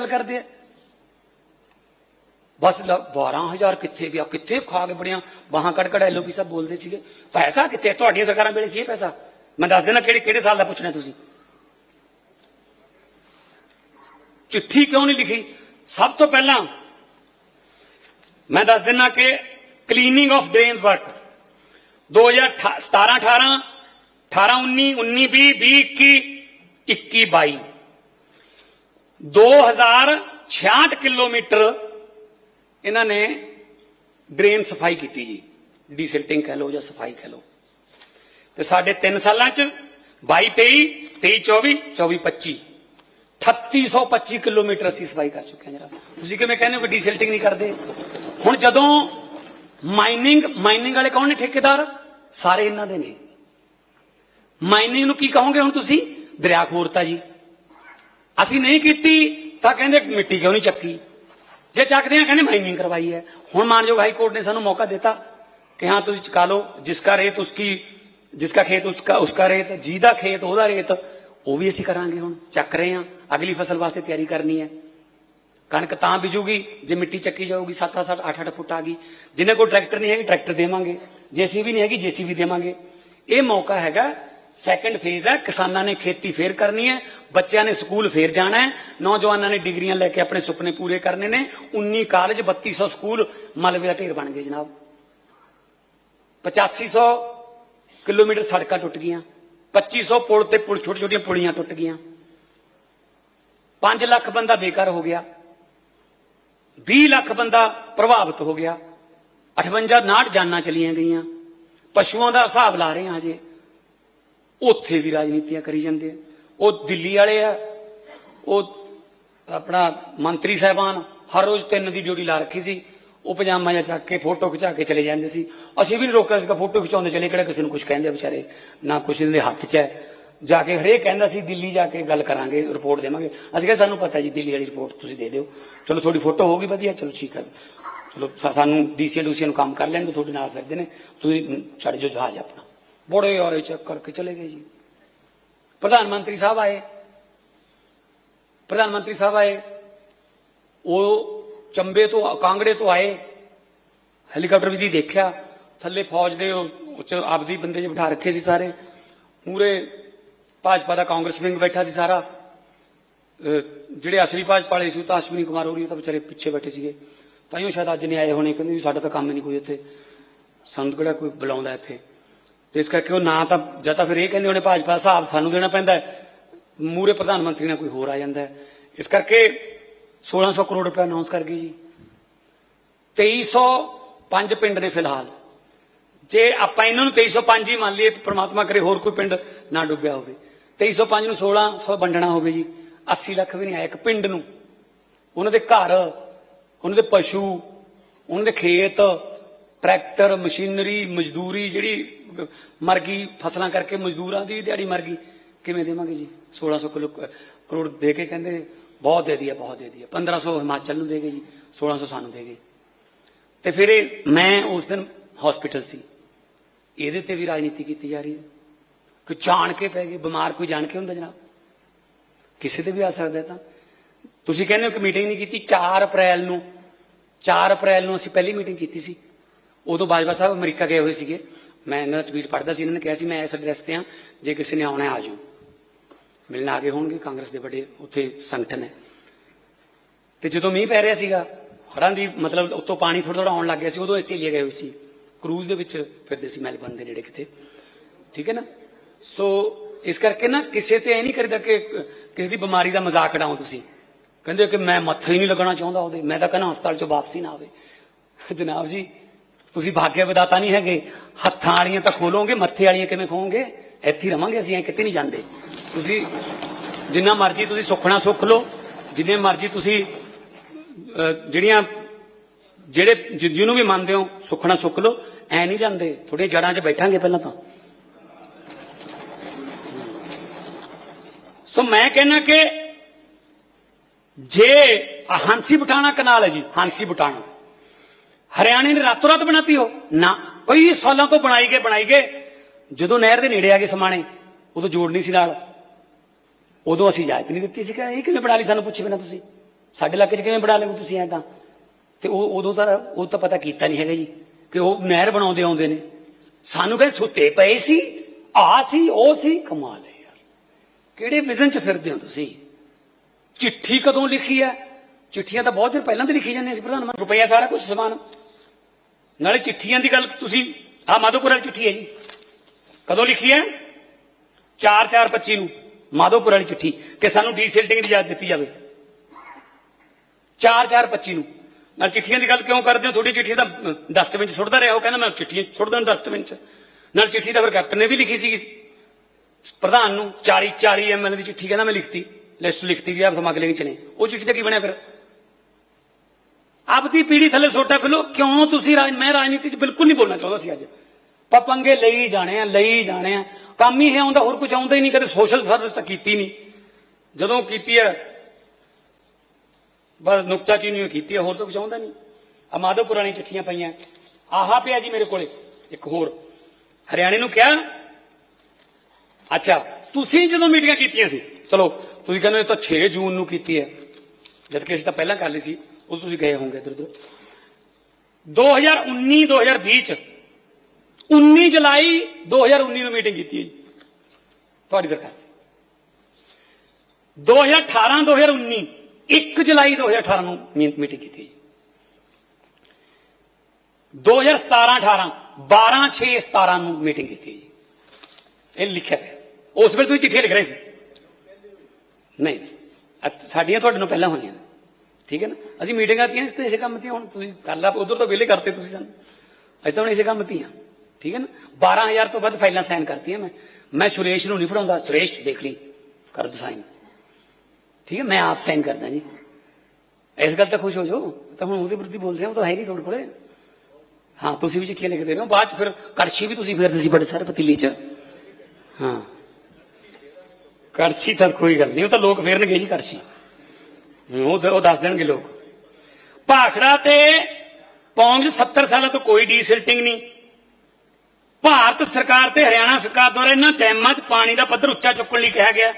ਗੱਲ ਕਰਦੇ ਆ ਬਸ ਲ- 12000 ਕਿੱਥੇ ਗਿਆ ਕਿੱਥੇ ਖਾ ਕੇ ਬੜੀਆਂ ਬਾਹਾਂ ਕੱਢ ਕੱਢ ਐਲਓਪੀ ਸਾਹਿਬ ਬੋਲਦੇ ਸੀਗੇ ਪੈਸਾ ਕਿੱਥੇ ਤੁਹਾਡੀਆਂ ਸਰਕਾਰਾਂ ਵੇਲੇ ਸੀ ਇਹ ਪੈਸਾ ਮੈਂ ਦੱਸ ਦੇਣਾ ਕਿਹੜੇ ਕਿਹੜੇ ਸਾਲ ਦਾ ਪੁੱਛਣਾ ਤੁਸੀਂ ਚਿੱਠੀ ਕਿਉਂ ਨਹੀਂ ਲਿਖੀ ਸਭ ਤੋਂ ਪਹਿਲਾਂ ਮੈਂ ਦੱਸ ਦਿੰਨਾ ਕਿ cleaning of drains work 2017 18 18 19 19 20 20 21 21 22 2066 kilometre ਇਹਨਾਂ ਨੇ ਡਰੇਨ ਸਫ਼ਾਈ ਕੀਤੀ ਜੀ। ਡੀਸਿਲਟਿੰਗ ਕਹਿ ਲਓ ਜਾਂ ਸਫ਼ਾਈ ਕਹਿ ਲਓ। ਤੇ ਸਾਡੇ 3 ਸਾਲਾਂ ਚ 22 23 23 24 24 25 3825 ਕਿਲੋਮੀਟਰ ਅਸੀਂ ਸਫ਼ਾਈ ਕਰ ਚੁੱਕੇ ਹਾਂ ਜਰਾ। ਤੁਸੀਂ ਕਿਵੇਂ ਕਹਿੰਦੇ ਹੋ ਕਿ ਡੀਸਿਲਟਿੰਗ ਨਹੀਂ ਕਰਦੇ? ਹੁਣ ਜਦੋਂ ਮਾਈਨਿੰਗ ਮਾਈਨਿੰਗ ਵਾਲੇ ਕੌਣ ਨੇ ਠੇਕੇਦਾਰ? ਸਾਰੇ ਇਹਨਾਂ ਦੇ ਨੇ। ਮਾਈਨਿੰਗ ਨੂੰ ਕੀ ਕਹੋਗੇ ਹੁਣ ਤੁਸੀਂ? ਦਰਿਆ ਖੋਰਤਾ ਜੀ। ਅਸੀਂ ਨਹੀਂ ਕੀਤੀ, ਤਾਂ ਕਹਿੰਦੇ ਮਿੱਟੀ ਕਿਉਂ ਨਹੀਂ ਚੱਕੀ? ਜੇ ਚੱਕਦੇ ਆ, ਕਹਿੰਦੇ ਮਾਈਨਿੰਗ ਕਰਵਾਈ ਹੈ। ਹੁਣ ਮਾਨਯੋਗ ਹਾਈ ਕੋਰਟ ਨੇ ਸਾਨੂੰ ਮੌਕਾ ਦਿੱਤਾ ਕਿ ਹਾਂ, ਤੁਸੀਂ ਚਕਾ ਲਓ, ਜਿਸਕਾ ਰੇਤ ਉਸकी ਜਿਸਕਾ ਖੇਤ ਉਸਕਾ ਉਸਕਾ ਰੇਤ, ਜਿਹਦਾ ਖੇਤ, ਉਹਦਾ ਰੇਤ, ਉਹ ਵੀ ਅਸੀਂ ਕਰਾਂਗੇ ਹੁਣ, ਚੱਕ ਰਹੇ ਹਾਂ। ਅਗਲੀ ਫਸਲ ਵਾਸਤੇ ਤਿਆਰੀ ਕਰਨੀ ਹੈ। ਕਣਕ ਤਾਂ ਬੀਜੂਗੀ, ਜੇ ਮਿੱਟੀ ਚੱਕੀ ਜਾਊਗੀ 7 7 8 8 ਫੁੱਟ ਆ ਗਈ। ਜਿੰਨੇ ਕੋਲ ਟਰੈਕਟਰ ਨਹੀਂ ਹੈਗੀ, ਟਰੈਕਟਰ ਦੇਵਾਂਗੇ। ਜੇਸੀਬੀ ਨਹੀਂ ਹੈਗੀ, ਜੇਸੀਬੀ ਦੇਵਾਂਗੇ। ਇਹ ਮੌਕਾ ਹੈਗਾ ਸੈਕੰਡ ਫੇਜ਼ ਹੈ, ਕਿਸਾਨਾਂ ਨੇ ਖੇਤੀ ਫੇਰ ਕਰਨੀ ਹੈ, ਬੱਚਿਆਂ ਨੇ ਸਕੂਲ ਫੇਰ ਜਾਣਾ ਹੈ, ਨੌਜਵਾਨਾਂ ਨੇ ਡਿਗਰੀਆਂ ਲੈ ਕੇ ਆਪਣੇ ਸੁਪਨੇ ਪੂਰੇ ਕਰਨੇ ਨੇ 19 ਕਾਲਜ 3200 ਸਕੂਲ, ਮਲਵੇ ਦਾ ਢੇਰ ਬਣ ਗਏ ਜਨਾਬ। 8500 ਕਿਲੋਮੀਟਰ ਸੜਕਾਂ ਟੁੱਟ ਗਈਆਂ 2500 ਪੁਲ ਤੇ ਪੁਲ ਛੋਟੀ ਛੋਟੀਆਂ ਪੁਲੀਆਂ ਟੁੱਟ ਗਈਆਂ। 5 ਲੱਖ ਬੰਦਾ ਬੇਕਾਰ ਹੋ ਗਿਆ 20 ਲੱਖ ਬੰਦਾ ਪ੍ਰਭਾਵਿਤ ਹੋ ਗਿਆ 58 ਨਾਟ ਜਾਨਾਂ ਚਲੀਆਂ ਗਈਆਂ। ਪਸ਼ੂਆਂ ਦਾ ਹਿਸਾਬ ਲਾ ਰਹੇ ਹਾਂ ਹਜੇ ਉੱਥੇ ਵੀ ਰਾਜਨੀਤੀਆਂ ਕਰੀ ਜਾਂਦੇ ਆ। ਉਹ ਦਿੱਲੀ ਵਾਲੇ ਆ, ਉਹ ਆਪਣਾ ਮੰਤਰੀ ਸਾਹਿਬਾਨ, ਹਰ ਰੋਜ਼ ਤਿੰਨ ਦੀ ਡਿਊਟੀ ਲਾ ਰੱਖੀ ਸੀ। ਉਹ ਪਜਾਮਾ ਜਾਂ ਚੱਕ ਕੇ, ਫੋਟੋ ਖਿਚਾ ਕੇ ਚਲੇ ਜਾਂਦੇ ਸੀ। ਅਸੀਂ ਵੀ ਨਹੀਂ ਰੋਕਿਆ ਸੀਗਾ, ਫੋਟੋ ਖਿਚਾਉਂਦੇ ਚਲੇ, ਕਿਹੜਾ ਕਿਸੇ ਨੂੰ ਕੁਝ ਕਹਿੰਦੇ ਵਿਚਾਰੇ। ਨਾ ਕੁਛ ਇਹਨਾਂ ਦੇ ਹੱਥ 'ਚ ਹੈ। ਜਾ ਕੇ ਹਰੇਕ ਕਹਿੰਦਾ ਸੀ, ਦਿੱਲੀ ਜਾ ਕੇ ਗੱਲ ਕਰਾਂਗੇ, ਰਿਪੋਰਟ ਦੇਵਾਂਗੇ। ਅਸੀਂ ਕਿਹਾ, ਸਾਨੂੰ ਪਤਾ ਜੀ, ਦਿੱਲੀ ਵਾਲੀ ਰਿਪੋਰਟ ਤੁਸੀਂ ਦੇ ਦਿਓ। ਚਲੋ, ਤੁਹਾਡੀ ਫੋਟੋ ਹੋਗੀ ਵਧੀਆ, ਚਲੋ ਠੀਕ ਹੈ ਚਲੋ, ਸਾ- ਸਾਨੂੰ ਡੀਸੀ ਡੂਸੀ ਨੂੰ ਕੰਮ ਕਰ ਲੈਣ ਤੁਹਾਡੇ ਨਾਲ ਫਿਰਦੇ ਨੇ। ਤੁਸੀਂ ਛੱਡ ਜੋ ਜਹਾਜ਼ ਆਪਣਾ। ਬੜੇ ਆਏ ਚੈੱਕ ਕਰਕੇ ਚਲੇ ਗਏ ਜੀ। ਪ੍ਰਧਾਨ ਮੰਤਰੀ ਸਾਹਿਬ ਆਏ। ਪ੍ਰਧਾਨ ਮੰਤਰੀ ਸਾਹਿਬ ਆਏ। ਉਹ ਚੰਬੇ ਤੋਂ, ਕਾਂਗੜੇ ਤੋਂ ਆਏ। ਹੈਲੀਕਾਪਟਰ ਵੀ ਦੀ ਦੇਖਿਆ। ਥੱਲੇ ਫੌਜ ਦੇ ਉਹ ਆਪਦੀ ਬੰਦੇ ਜਿ ਬਿਠਾ ਰੱਖੇ ਸੀ ਸਾਰੇ। ਪੂਰੇ ਭਾਜਪਾ ਦਾ ਕਾਂਗਰਸ ਵਿੰਗ ਬੈਠਾ ਸੀ ਸਾਰਾ। ਜਿਹੜੇ ਅਸਲੀ ਭਾਜਪਾ ਵਾਲੇ ਸੀ ਉਹ ਤਾਂ ਅਸ਼ਵਨੀ ਕੁਮਾਰ ਹੋਰੀ ਉਹ ਤਾਂ ਵਿਚਾਰੇ ਪਿੱਛੇ ਬੈਠੇ ਸੀਗੇ। ਤਾਂ ਉਹ ਸ਼ਾਇਦ ਅੱਜ ਨਹੀਂ ਆਏ ਹੋਣੇ। ਕਹਿੰਦੇ ਵੀ ਸਾਡਾ ਤਾਂ ਕੰਮ ਨਹੀਂ ਕੋਈ ਇੱਥੇ ਸਾਨੂੰ ਕਿਹੜਾ ਕੋਈ ਬੁਲਾਉਂਦਾ ਇੱਥੇ। ਤੇ ਇਸ ਕਰਕੇ ਉਹ ਨਾ ਤਾਂ, ਜਾਂ ਤਾਂ ਫਿਰ ਇਹ ਕਹਿੰਦੇ ਹੋਣੇ ਭਾਜਪਾ ਹਿਸਾਬ ਸਾਨੂੰ ਦੇਣਾ ਪੈਂਦਾ ਹੈ। ਮੂਰੇ ਪ੍ਰਧਾਨ ਮੰਤਰੀ ਨਾਲ ਕੋਈ ਹੋਰ ਆ ਜਾਂਦਾ ਹੈ। ਇਸ ਕਰਕੇ 1600 ਕਰੋੜ ਰੁਪਏ ਅਨਾਉਂਸ ਕਰ ਗਈ ਜੀ। 2305 ਪਿੰਡ ਨੇ ਫਿਲਹਾਲ। ਜੇ ਆਪਾਂ ਇਹਨਾਂ ਨੂੰ 2305 ਹੀ ਮੰਨ ਲਈਏ ਤਾਂ ਪ੍ਰਮਾਤਮਾ ਕਰੇ ਹੋਰ ਕੋਈ ਪਿੰਡ ਨਾ ਡੁੱਬਿਆ ਹੋਵੇ। 2305 ਨੂੰ 1600 ਵੰਡਣਾ ਹੋਵੇ ਜੀ। 80 ਲੱਖ ਵੀ ਨਹੀਂ ਆਇਆ ਇੱਕ ਪਿੰਡ ਨੂੰ। ਉਹਨਾਂ ਦੇ ਘਰ, ਉਹਨਾਂ ਦੇ ਪਸ਼ੂ, ਉਹਨਾਂ ਦੇ ਖੇਤ, ਟਰੈਕਟਰ, ਮਸ਼ੀਨਰੀ, ਮਜ਼ਦੂਰੀ ਜਿਹੜੀ ਮਰ ਗਈ, ਫਸਲਾਂ ਕਰਕੇ ਮਜ਼ਦੂਰਾਂ ਦੀ ਵੀ ਦਿਹਾੜੀ ਮਰ ਗਈ। ਕਿਵੇਂ ਦੇਵਾਂਗੇ ਜੀ? 1600 ਕਿਲੋ, ਕਰੋੜ ਦੇ ਕੇ ਕਹਿੰਦੇ, ਬਹੁਤ ਦੇ ਦਿਆ ਬਹੁਤ ਦੇ ਦਿਆ 1500 ਹਿਮਾਚਲ ਨੂੰ ਦੇ ਗਏ ਜੀ 1600 ਸਾਨੂੰ ਦੇ ਗਏ। ਤੇ ਫਿਰ ਇਹ, ਮੈਂ ਉਸ ਦਿਨ ਹਸਪੀਟਲ ਸੀ। ਇਹਦੇ ਤੇ ਵੀ ਰਾਜਨੀਤੀ ਕੀਤੀ ਜਾ ਰਹੀ ਹੈ। ਕਿ ਜਾਣ ਕੇ ਪੈ ਗਏ, ਬਿਮਾਰ ਕੋਈ ਜਾਣ ਕੇ ਹੁੰਦਾ ਜਨਾਬ? ਕਿਸੇ ਤੇ ਵੀ ਆ ਸਕਦਾ ਤਾਂ। ਤੁਸੀਂ ਕਹਿੰਦੇ ਹੋ ਕਿ ਮੀਟਿੰਗ ਨਹੀਂ ਕੀਤੀ 4 ਅਪ੍ਰੈਲ ਨੂੰ 4 ਅਪ੍ਰੈਲ ਨੂੰ ਅਸੀਂ ਪਹਿਲੀ ਮੀਟਿੰਗ ਕੀਤੀ ਸੀ। ਉਦੋਂ ਬਾਜਵਾ ਸਾਹਿਬ ਅਮਰੀਕਾ ਗਏ ਹੋਏ ਸੀਗੇ। ਮੈਂ ਇਹਨਾਂ ਦਾ ਟਵੀਟ ਪੜ੍ਹਦਾ ਸੀ, ਇਹਨਾਂ ਨੇ ਕਿਹਾ ਸੀ, ਮੈਂ ਇਸ ਐਡਰੈਸ ਤੇ ਆ ਜੇ ਕਿਸੇ ਨੇ ਆਉਣਾ ਆ ਜਾਓ। ਮਿਲਣ ਆ ਗਏ ਹੋਣਗੇ, ਕਾਂਗਰਸ ਦੇ ਵੱਡੇ ਉੱਥੇ ਸੰਗਠਨ ਹੈ। ਤੇ ਜਦੋਂ ਮੀਂਹ ਪੈ ਰਿਹਾ ਸੀਗਾ ਹੜਾਂ ਦੀ ਮਤਲਬ ਉੱਤੋਂ ਪਾਣੀ ਥੋੜਾ ਥੋੜਾ ਆਉਣ ਲੱਗ ਗਿਆ ਸੀ, ਉਦੋਂ ਆਸਟ੍ਰੇਲੀਆ ਗਏ ਹੋਏ ਸੀ। ਕਰੂਜ਼ ਦੇ ਵਿੱਚ ਫਿਰਦੇ ਸੀ ਮੈਲਬਰਨ ਦੇ ਨੇੜੇ ਕਿਤੇ। ਠੀਕ ਹੈ ਨਾ? ਸੋ ਇਸ ਕਰਕੇ ਨਾ ਕਿਸੇ ਤੇ ਇਹ ਨਹੀਂ ਕਰਦਾ ਕਿ, ਕਿਸੇ ਦੀ ਬਿਮਾਰੀ ਦਾ ਮਜ਼ਾਕ ਉਡਾਓ ਤੁਸੀਂ। ਕਹਿੰਦੇ ਕਿ ਮੈਂ ਮੱਥਾ ਹੀ ਨਹੀਂ ਲੱਗਣਾ ਚਾਹੁੰਦਾ ਉਹਦੇ। ਮੈਂ ਤਾਂ ਕਹਿੰਦਾ ਹਸਪਤਾਲ ਚੋਂ ਵਾਪਸੀ ਨਾ ਆਵੇ। ਜਨਾਬ ਜੀ ਤੁਸੀਂ ਭਾਗਿਆ ਵਿਦਾਤਾ ਨਹੀਂ ਹੈਗੇ, ਹੱਥਾਂ ਵਾਲੀਆਂ ਤਾਂ ਖੋਲੋਗੇ, ਮੱਥੇ ਵਾਲੀਆਂ ਕਿਵੇਂ ਖੋਵੋਗੇ ਇੱਥੇ ਹੀ ਰਵਾਂਗੇ ਅਸੀਂ, ਐ ਕਿਤੇ ਨਹੀਂ ਜਾਂਦੇ। ਤੁਸੀਂ ਜਿੰਨਾ ਮਰਜ਼ੀ ਤੁਸੀਂ ਸੁਖਣਾ ਸੁੱਖ ਲਓ, ਜਿੰਨੇ ਮਰਜ਼ੀ ਤੁਸੀਂ ਜਿਹੜੀਆਂ, ਜਿਹੜੇ ਜਿ- ਜਿਹਨੂੰ ਵੀ ਮੰਨਦੇ ਹੋ ਸੁਖਣਾ ਸੁੱਖ ਲਓ, ਐ ਨਹੀਂ ਜਾਂਦੇ। ਥੋੜੀਆਂ ਜੜਾਂ 'ਚ ਬੈਠਾਂਗੇ ਪਹਿਲਾਂ ਤਾਂ। ਸੋ ਮੈਂ ਕਹਿੰਨਾ ਕਿ ਜੇ ਹਾਂਸੀ ਬਟਾਣਾ ਕਨਾਲ ਹੈ ਜੀ, ਹਾਂਸੀ ਬਟਾਣਾ। ਹਰਿਆਣੇ ਨੇ ਰਾਤੋਂ ਰਾਤ ਬਣਾਤੀ ਹੋ ਨਾ, ਕਈ ਸਾਲਾਂ ਤੋਂ ਬਣਾਈ ਗਏ ਬਣਾਈ ਗਏ। ਜਦੋਂ ਨਹਿਰ ਦੇ ਨੇੜੇ ਆ ਗਏ ਸਮਾਣੇ, ਉਦੋਂ ਜੋੜ ਨਹੀਂ ਸੀ ਨਾਲ। ਉਦੋਂ ਅਸੀਂ ਇਜਾਜ਼ਤ ਨਹੀਂ ਦਿੱਤੀ ਸੀ ਕਿ ਇਹ ਕਿਵੇਂ ਬਣਾ ਲਈ ਸਾਨੂੰ ਪੁੱਛੇ ਬਿਨਾ ਤੁਸੀਂ? ਸਾਡੇ ਇਲਾਕੇ 'ਚ ਕਿਵੇਂ ਬਣਾ ਲਿਓ ਤੁਸੀਂ ਐ ਤਾਂ? ਤੇ ਉਹ, ਉਦੋਂ ਤਾਂ, ਉਹ ਤਾਂ ਪਤਾ ਕੀਤਾ ਨਹੀਂ ਹੈਗਾ ਜੀ ਕਿ ਉਹ ਨਹਿਰ ਬਣਾਉਂਦੇ ਆਉਂਦੇ ਨੇ। ਸਾਨੂੰ ਕਹਿੰਦੇ ਸੁੱਤੇ ਪਏ ਸੀ ਆ ਸੀ, ਉਹ ਸੀ। ਕਮਾਲ ਹੈ ਯਾਰ। ਕਿਹੜੇ ਵਿਜ਼ਨ 'ਚ ਫਿਰਦੇ ਹੋ ਤੁਸੀਂ? ਚਿੱਠੀ ਕਦੋਂ ਲਿਖੀ ਹੈ? ਚਿੱਠੀਆਂ ਤਾਂ ਬਹੁਤ ਚਿਰ ਪਹਿਲਾਂ ਤੇ ਲਿਖੀ ਜਾਂਦੀਆਂ ਸੀ ਪ੍ਰਧਾਨ ਮੰਤਰੀ। ਰੁਪਈਆ ਸਾਰਾ ਕੁਝ ਸਮਾਨ। ਨਾਲੇ ਚਿੱਠੀਆਂ ਦੀ ਗੱਲ ਤੁਸੀਂ ਆ ਮਾਧੋਪੁਰ ਵਾਲੀ ਚਿੱਠੀ ਹੈ ਜੀ। ਕਦੋਂ ਲਿਖੀ ਹੈ? 4-4-25 ਨੂੰ, ਮਾਧੋਪੁਰ ਵਾਲੀ ਚਿੱਠੀ, ਕਿ ਸਾਨੂੰ ਡੀਸਿਲਟਿੰਗ ਦੀ ਇਜਾਜ਼ਤ ਦਿੱਤੀ ਜਾਵੇ। 4-4-25 ਨੂੰ। ਨਾਲ ਚਿੱਠੀਆਂ ਦੀ ਗੱਲ ਕਿਉਂ ਕਰਦੇ ਹੋ? ਤੁਹਾਡੀ ਚਿੱਠੀ ਤਾਂ ਡਸਟਬਿਨ 'ਚ ਸੁੱਟਦਾ ਰਿਹਾ ਉਹ ਕਹਿੰਦਾ, ਮੈਂ ਚਿੱਠੀਆਂ ਸੁੱਟਦਾ ਡਸਟਬਿਨ 'ਚ। ਨਾਲ ਚਿੱਠੀ ਤਾਂ ਫਿਰ ਕੈਪਟਨ ਨੇ ਵੀ ਲਿਖੀ ਸੀ ਪ੍ਰਧਾਨ ਨੂੰ 40 40 ਐਮਐਲ ਦੀ ਚਿੱਠੀ ਕਹਿੰਦਾ ਮੈਂ ਲਿਖਤੀ। ਲਿਸਟ ਲਿਖਤੀ ਵੀ ਆਪ ਸਮਾਗਲਿੰਗ ਚ ਨੇ। ਉਹ ਚਿੱਠੀ ਦਾ ਕੀ ਬਣਿਆ ਫਿਰ? ਆਪਦੀ ਪੀੜੀ ਥੱਲੇ ਸੋਟਾ ਖਲੋ ਕਿਉਂ ਤੁਸੀਂ ਰਾਜ ਮੈਂ ਰਾਜਨੀਤੀ ਚ ਬਿਲਕੁਲ ਨਹੀਂ ਬੋਲਣਾ ਚਾਹੁੰਦਾ ਸੀ ਅੱਜ। ਪਪੰਗੇ ਲਈ ਜਾਣੇ ਆ, ਲਈ ਜਾਣੇ ਆ। ਕੰਮ ਹੀ ਇਹ ਆਉਂਦਾ ਹੋਰ ਕੁਝ ਆਉਂਦਾ ਹੀ ਨਹੀਂ, ਕਦੇ ਸੋਸ਼ਲ ਸਰਵਿਸ ਤਾਂ ਕੀਤੀ ਨਹੀਂ। ਜਦੋਂ ਕੀਤੀ ਹੈ, ਬਸ ਨੁਕਤਾਚੀਨੀ ਕੀਤੀ ਹੈ, ਹੋਰ ਤਾਂ ਕੁਝ ਆਉਂਦਾ ਨਹੀਂ। ਆ ਮਾਧੋਪੁਰ ਵਾਲੀ ਚਿੱਠੀਆਂ ਪਈਆਂ। ਆਹਾ ਪਿਆ ਜੀ ਮੇਰੇ ਕੋਲੇ, ਇੱਕ ਹੋਰ। ਹਰਿਆਣੇ ਨੂੰ ਕਿਹਾ, ਅੱਛਾ, ਤੁਸੀਂ ਜਦੋਂ ਮੀਟਿੰਗਾਂ ਕੀਤੀਆਂ ਸੀ? ਚਲੋ, ਤੁਸੀਂ ਕਹਿੰਦੇ ਇਹ ਤਾਂ 6 ਜੂਨ ਨੂੰ ਕੀਤੀ ਹੈ। ਜਦ ਕਿ ਅਸੀਂ ਤਾਂ ਪਹਿਲਾਂ ਕਰ ਲਈ ਸੀ। ਉਦੋਂ ਤੁਸੀਂ ਗਏ ਹੋਵੋਗੇ ਇੱਧਰ ਉੱਧਰ 2019 2020 ਚ 19 ਜੁਲਾਈ 2019 ਨੂੰ ਮੀਟਿੰਗ ਕੀਤੀ ਹੈ ਜੀ ਤੁਹਾਡੀ ਸਰਕਾਰ ਸੀ 2018 2019 1 ਜੁਲਾਈ 2018 ਨੂੰ ਮੀਟਿੰਗ ਕੀਤੀ ਹੈ 2017 18 12 6 17 ਨੂੰ ਮੀਟਿੰਗ ਕੀਤੀ ਹੈ ਜੀ ਇਹ ਲਿਖਿਆ ਪਿਆ ਉਸ ਵੇਲੇ ਤੁਸੀਂ ਚਿੱਠੀਆਂ ਲਿਖ ਰਹੇ ਸੀ ਨਹੀਂ ਅੱਜ ਸਾਡੀਆਂ ਤੁਹਾਡੇ ਨੂੰ ਪਹਿਲਾਂ ਹੋਈਆਂ ਨੇ ਠੀਕ ਹੈ ਨਾ? ਅਸੀਂ ਮੀਟਿੰਗਾਂ ਤੀਆਂ ਇਸ ਤੇ ਇਸੇ ਕੰਮ ਤੇ ਹੁਣ ਤੁਸੀਂ ਕਰ ਲਾ, ਉਧਰ ਤੋਂ ਵਿਹਲੇ ਕਰਤੇ ਤੁਸੀਂ ਸਾਨੂੰ। ਅਸੀਂ ਤਾਂ ਹੁਣ ਇਸੇ ਕੰਮ ਤੀਆਂ ਠੀਕ ਹੈ ਨਾ? 12000 ਤੋਂ ਵੱਧ ਫਾਈਲਾਂ ਸਾਈਨ ਕਰਤੀਆਂ ਮੈਂ। ਮੈਂ ਸੁਰੇਸ਼ ਨੂੰ ਨਹੀਂ ਫੜਾਉਂਦਾ। ਸੁਰੇਸ਼, ਦੇਖ ਲਈ। ਕਰ ਦੋ ਸਾਈਨ। ਠੀਕ ਹੈ? ਮੈਂ ਆਪ ਸਾਈਨ ਕਰਦਾ ਜੀ। ਇਸ ਗੱਲ ਤਾਂ ਖੁਸ਼ ਹੋ ਜਾਓ। ਤਾਂ ਹੁਣ ਉਹਦੇ ਪ੍ਰਤੀ ਬੋਲ ਰਿਹਾ, ਉਹ ਤਾਂ ਹੈ ਨਹੀਂ ਤੁਹਾਡੇ ਕੋਲੇ। ਹਾਂ, ਤੁਸੀਂ ਵੀ ਚਿੱਠੀਆਂ ਲਿਖਦੇ ਰਹੇ। ਹੋ ਬਾਅਦ ਚ ਫਿਰ ਕੜਛੀ ਵੀ ਤੁਸੀਂ ਫੇਰਦੇ ਸੀ ਬੜੇ ਸਾਰੇ ਪਤੀਲੇ ਚ। ਹਾਂ। ਕਰਛੀ ਤਾਂ ਕੋਈ ਗੱਲ ਨਹੀਂ, ਉਹ ਤਾਂ ਲੋਕ ਫੇਰਨਗੇ ਜੀ ਕਰਛੀ। ਉਹ ਉਹ ਦੱਸ ਦੇਣਗੇ ਲੋਕ। ਭਾਖੜਾ ਤੇ ਪੌਂਗ 70 ਸਾਲਾਂ ਤੋਂ ਕੋਈ ਡੀਸਿਲਟਿੰਗ ਨਹੀਂ। ਭਾਰਤ ਸਰਕਾਰ ਤੇ ਹਰਿਆਣਾ ਸਰਕਾਰ ਦੁਆਰਾ ਇਹਨਾਂ ਡੈਮਾਂ 'ਚ ਪਾਣੀ ਦਾ ਪੱਧਰ ਉੱਚਾ ਚੁੱਕਣ ਲਈ ਕਿਹਾ ਗਿਆ।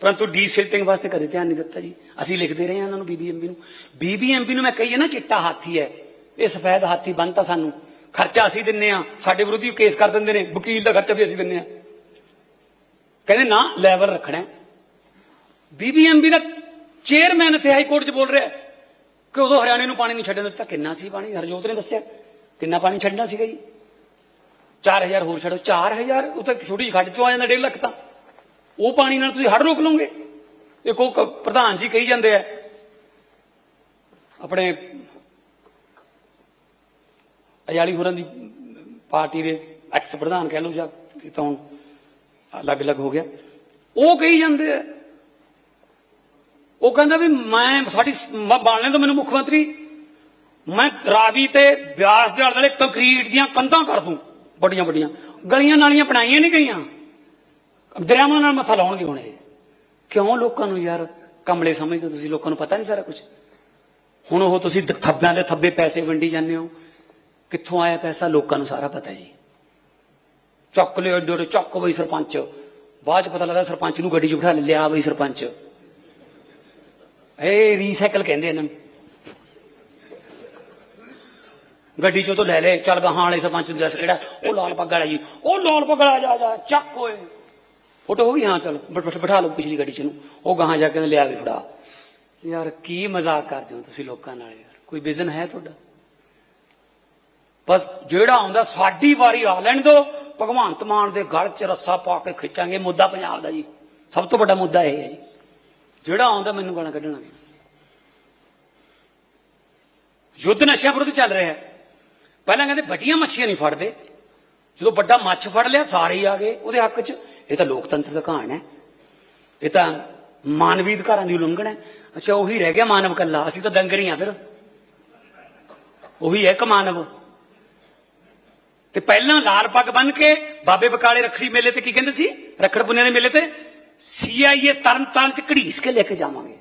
ਪਰੰਤੂ ਡੀਸਿਲਟਿੰਗ ਵਾਸਤੇ ਕਦੇ ਧਿਆਨ ਨਹੀਂ ਦਿੱਤਾ ਜੀ। ਅਸੀਂ ਲਿਖਦੇ ਰਹੇ ਹਾਂ ਇਹਨਾਂ ਨੂੰ ਬੀਬੀਐਮਬੀ ਨੂੰ। ਬੀਬੀਐਮਬੀ ਨੂੰ ਮੈਂ ਕਹੀਏ ਨਾ, ਚਿੱਟਾ ਹਾਥੀ ਹੈ। ਇਹ ਸਫੈਦ ਹਾਥੀ ਬੰਨਤਾ ਸਾਨੂੰ। ਖਰਚਾ ਅਸੀਂ ਦਿੰਨੇ ਆ ਸਾਡੇ ਵਿਰੋਧੀ ਕੇਸ ਕਰ ਦਿੰਦੇ ਨੇ। ਵਕੀਲ ਦਾ ਖਰਚਾ ਵੀ ਅਸੀਂ ਦਿੰਨੇ ਆ ਕਹਿੰਦੇ ਨਾ ਲੈਵਲ ਰੱਖਣਾ ਬੀਬੀਐਮਬੀ ਦਾ ਚੇਅਰਮੈਨ ਇੱਥੇ ਹਾਈ ਕੋਰਟ 'ਚ ਬੋਲ ਰਿਹਾ ਕਿ ਉਦੋਂ ਹਰਿਆਣੇ ਨੂੰ ਪਾਣੀ ਨਹੀਂ ਛੱਡਣ ਦਿੱਤਾ। ਕਿੰਨਾ ਸੀ ਪਾਣੀ? ਹਰਜੋਤ ਨੇ ਦੱਸਿਆ। ਕਿੰਨਾ ਪਾਣੀ ਛੱਡਣਾ ਸੀਗਾ ਜੀ? 4000 ਹੋਰ ਛੱਡੋ। 4000 ਉਹ ਤਾਂ ਛੋਟੀ ਜਿਹੀ ਖੱਡ ਚੋਂ ਆ ਜਾਂਦਾ 1.5 ਲੱਖ ਤਾਂ। ਉਹ ਪਾਣੀ ਨਾਲ ਤੁਸੀਂ ਹੜ ਰੋਕ ਲਓਗੇ? ਇੱਕ ਉਹ ਕ- ਪ੍ਰਧਾਨ ਜੀ ਕਹੀ ਜਾਂਦੇ ਆ, ਆਪਣੇ ਅਜਾਲੀ ਹੋਰਾਂ ਦੀ ਪਾਰਟੀ ਦੇ ਐਕਸ ਪ੍ਰਧਾਨ ਕਹਿ ਲਓ ਜਾਂ ਇਹ ਤਾਂ ਹੁਣ ਅਲੱਗ-ਅਲੱਗ ਹੋ ਗਿਆ। ਉਹ ਕਹੀ ਜਾਂਦੇ ਆ ਉਹ ਕਹਿੰਦਾ ਵੀ ਮੈਂ ਸਾਡੀ ਬਾਣਨੇ ਤੋਂ ਮੈਨੂੰ ਮੁੱਖ ਮੰਤਰੀ। ਮੈਂ ਰਾਵੀ ਤੇ ਬਿਆਸ ਦੇ ਆਲੇ ਕੰਕਰੀਟ ਦੀਆਂ ਕੰਧਾਂ ਕਰ ਦੂੰ, ਵੱਡੀਆਂ ਵੱਡੀਆਂ। ਗਲੀਆਂ ਨਾਲੀਆਂ ਬਣਾਈਆਂ ਨਹੀਂ ਗਈਆਂ। ਦਰਿਆਵਾਂ ਨਾਲ ਮੱਥਾ ਲਾਉਣਗੇ ਹੁਣ ਇਹ। ਕਿਉਂ ਲੋਕਾਂ ਨੂੰ ਯਾਰ ਕਮਲੇ ਸਮਝਦੇ ਤੁਸੀਂ? ਲੋਕਾਂ ਨੂੰ ਪਤਾ ਨਹੀਂ ਸਾਰਾ ਕੁਝ ਹੁਣ ਉਹ ਤੁਸੀਂ ਥੱਬਿਆਂ ਦੇ ਥੱਬੇ ਪੈਸੇ ਵੰਡੀ ਜਾਂਦੇ ਹੋ। ਕਿੱਥੋਂ ਆਇਆ ਪੈਸਾ? ਲੋਕਾਂ ਨੂੰ ਸਾਰਾ ਪਤਾ ਜੀ। ਚੱਕ ਲਿਓ, ਏਡੇ ਏਡੇ ਚੱਕ ਬਈ ਸਰਪੰਚ। ਬਾਅਦ ਚ ਪਤਾ ਲੱਗਾ ਸਰਪੰਚ ਨੂੰ ਗੱਡੀ 'ਚ ਬਿਠਾ ਲਿਆ ਬਈ ਸਰਪੰਚ। ਇਹ ਰੀਸਾਈਕਲ ਕਹਿੰਦੇ ਇਹਨਾਂ ਨੂੰ। ਗੱਡੀ ਚੋਂ ਤੋਂ ਲੈ ਲੈ, ਚੱਲ ਗਾਹਾਂ ਵਾਲੇ ਸਰਪੰਚ ਨੂੰ ਦੱਸ ਕਿਹੜਾ, ਉਹ ਲਾਲ ਪੱਗ ਵਾਲਾ ਜੀ, ਉਹ ਲਾਲ ਪੱਗ ਵਾਲਾ ਜਾ ਜਾ, ਚੱਕ ਓਏ। ਫੋਟੋ ਹੋ ਗਈ? ਹਾਂ, ਚਲ, ਬਿਠਾ ਲਓ ਪਿਛਲੀ ਗੱਡੀ ਚ ਨੂੰ ਉਹ ਗਾਹਾਂ ਜਾ ਕੇ ਲਿਆ ਵੀ ਫੜਾ। ਯਾਰ, ਕੀ ਮਜ਼ਾਕ ਕਰਦੇ ਹੋ ਤੁਸੀਂ ਲੋਕਾਂ ਨਾਲ ਯਾਰ? ਕੋਈ ਵਿਜ਼ਨ ਹੈ ਤੁਹਾਡਾ? ਬਸ ਜਿਹੜਾ ਆਉਂਦਾ, ਸਾਡੀ ਵਾਰੀ ਆ ਲੈਣ ਦਿਓ ਭਗਵੰਤ ਮਾਨ ਦੇ ਗਲ 'ਚ ਰੱਸਾ ਪਾ ਕੇ ਖਿੱਚਾਂਗੇ, ਮੁੱਦਾ ਪੰਜਾਬ ਦਾ ਜੀ। ਸਭ ਤੋਂ ਵੱਡਾ ਮੁੱਦਾ ਇਹ ਹੈ ਜੀ। ਜਿਹੜਾ ਆਉਂਦਾ ਮੈਨੂੰ ਗਾਲਾਂ ਕੱਢਣਾ ਨਹੀਂ ਯੁੱਧ ਨਸ਼ਿਆਂ ਵਿਰੁੱਧ ਚੱਲ ਰਿਹਾ ਪਹਿਲਾਂ ਕਹਿੰਦੇ ਵੱਡੀਆਂ ਮੱਛੀਆਂ ਨਹੀਂ ਫੜਦੇ। ਜਦੋਂ ਵੱਡਾ ਮੱਛ ਫੜ ਲਿਆ, ਸਾਰੇ ਆ ਗਏ। ਉਹਦੇ ਹੱਕ 'ਚ ਇਹ ਤਾਂ ਲੋਕਤੰਤਰ ਦਾ ਕਹਾਣ ਹੈ। ਇਹ ਤਾਂ ਮਾਨਵੀ ਅਧਿਕਾਰਾਂ ਦੀ ਉਲੰਘਣ ਹੈ। ਅੱਛਾ, ਉਹੀ ਰਹਿ ਗਿਆ ਮਾਨਵ ਕੱਲਾ ਅਸੀਂ ਤਾਂ ਦੰਗਰ ਹੀ ਆ ਫਿਰ। ਉਹੀ ਹੈ ਇੱਕ ਮਾਨਵ। ਤੇ ਪਹਿਲਾਂ ਲਾਲ ਪੱਗ ਬੰਨ ਕੇ ਬਾਬੇ ਬਕਾਲੇ ਰੱਖੜੀ ਮੇਲੇ ਤੇ ਕੀ ਕਹਿੰਦੇ ਸੀ? ਰੱਖੜ ਪੁੰਨਿਆ ਦੇ ਮੇਲੇ ਤੇ ਸੀਆਈਏ ਤਰਨ ਚ ਘੜੀਸ ਕੇ ਲੈ ਕੇ ਜਾਵਾਂਗੇ।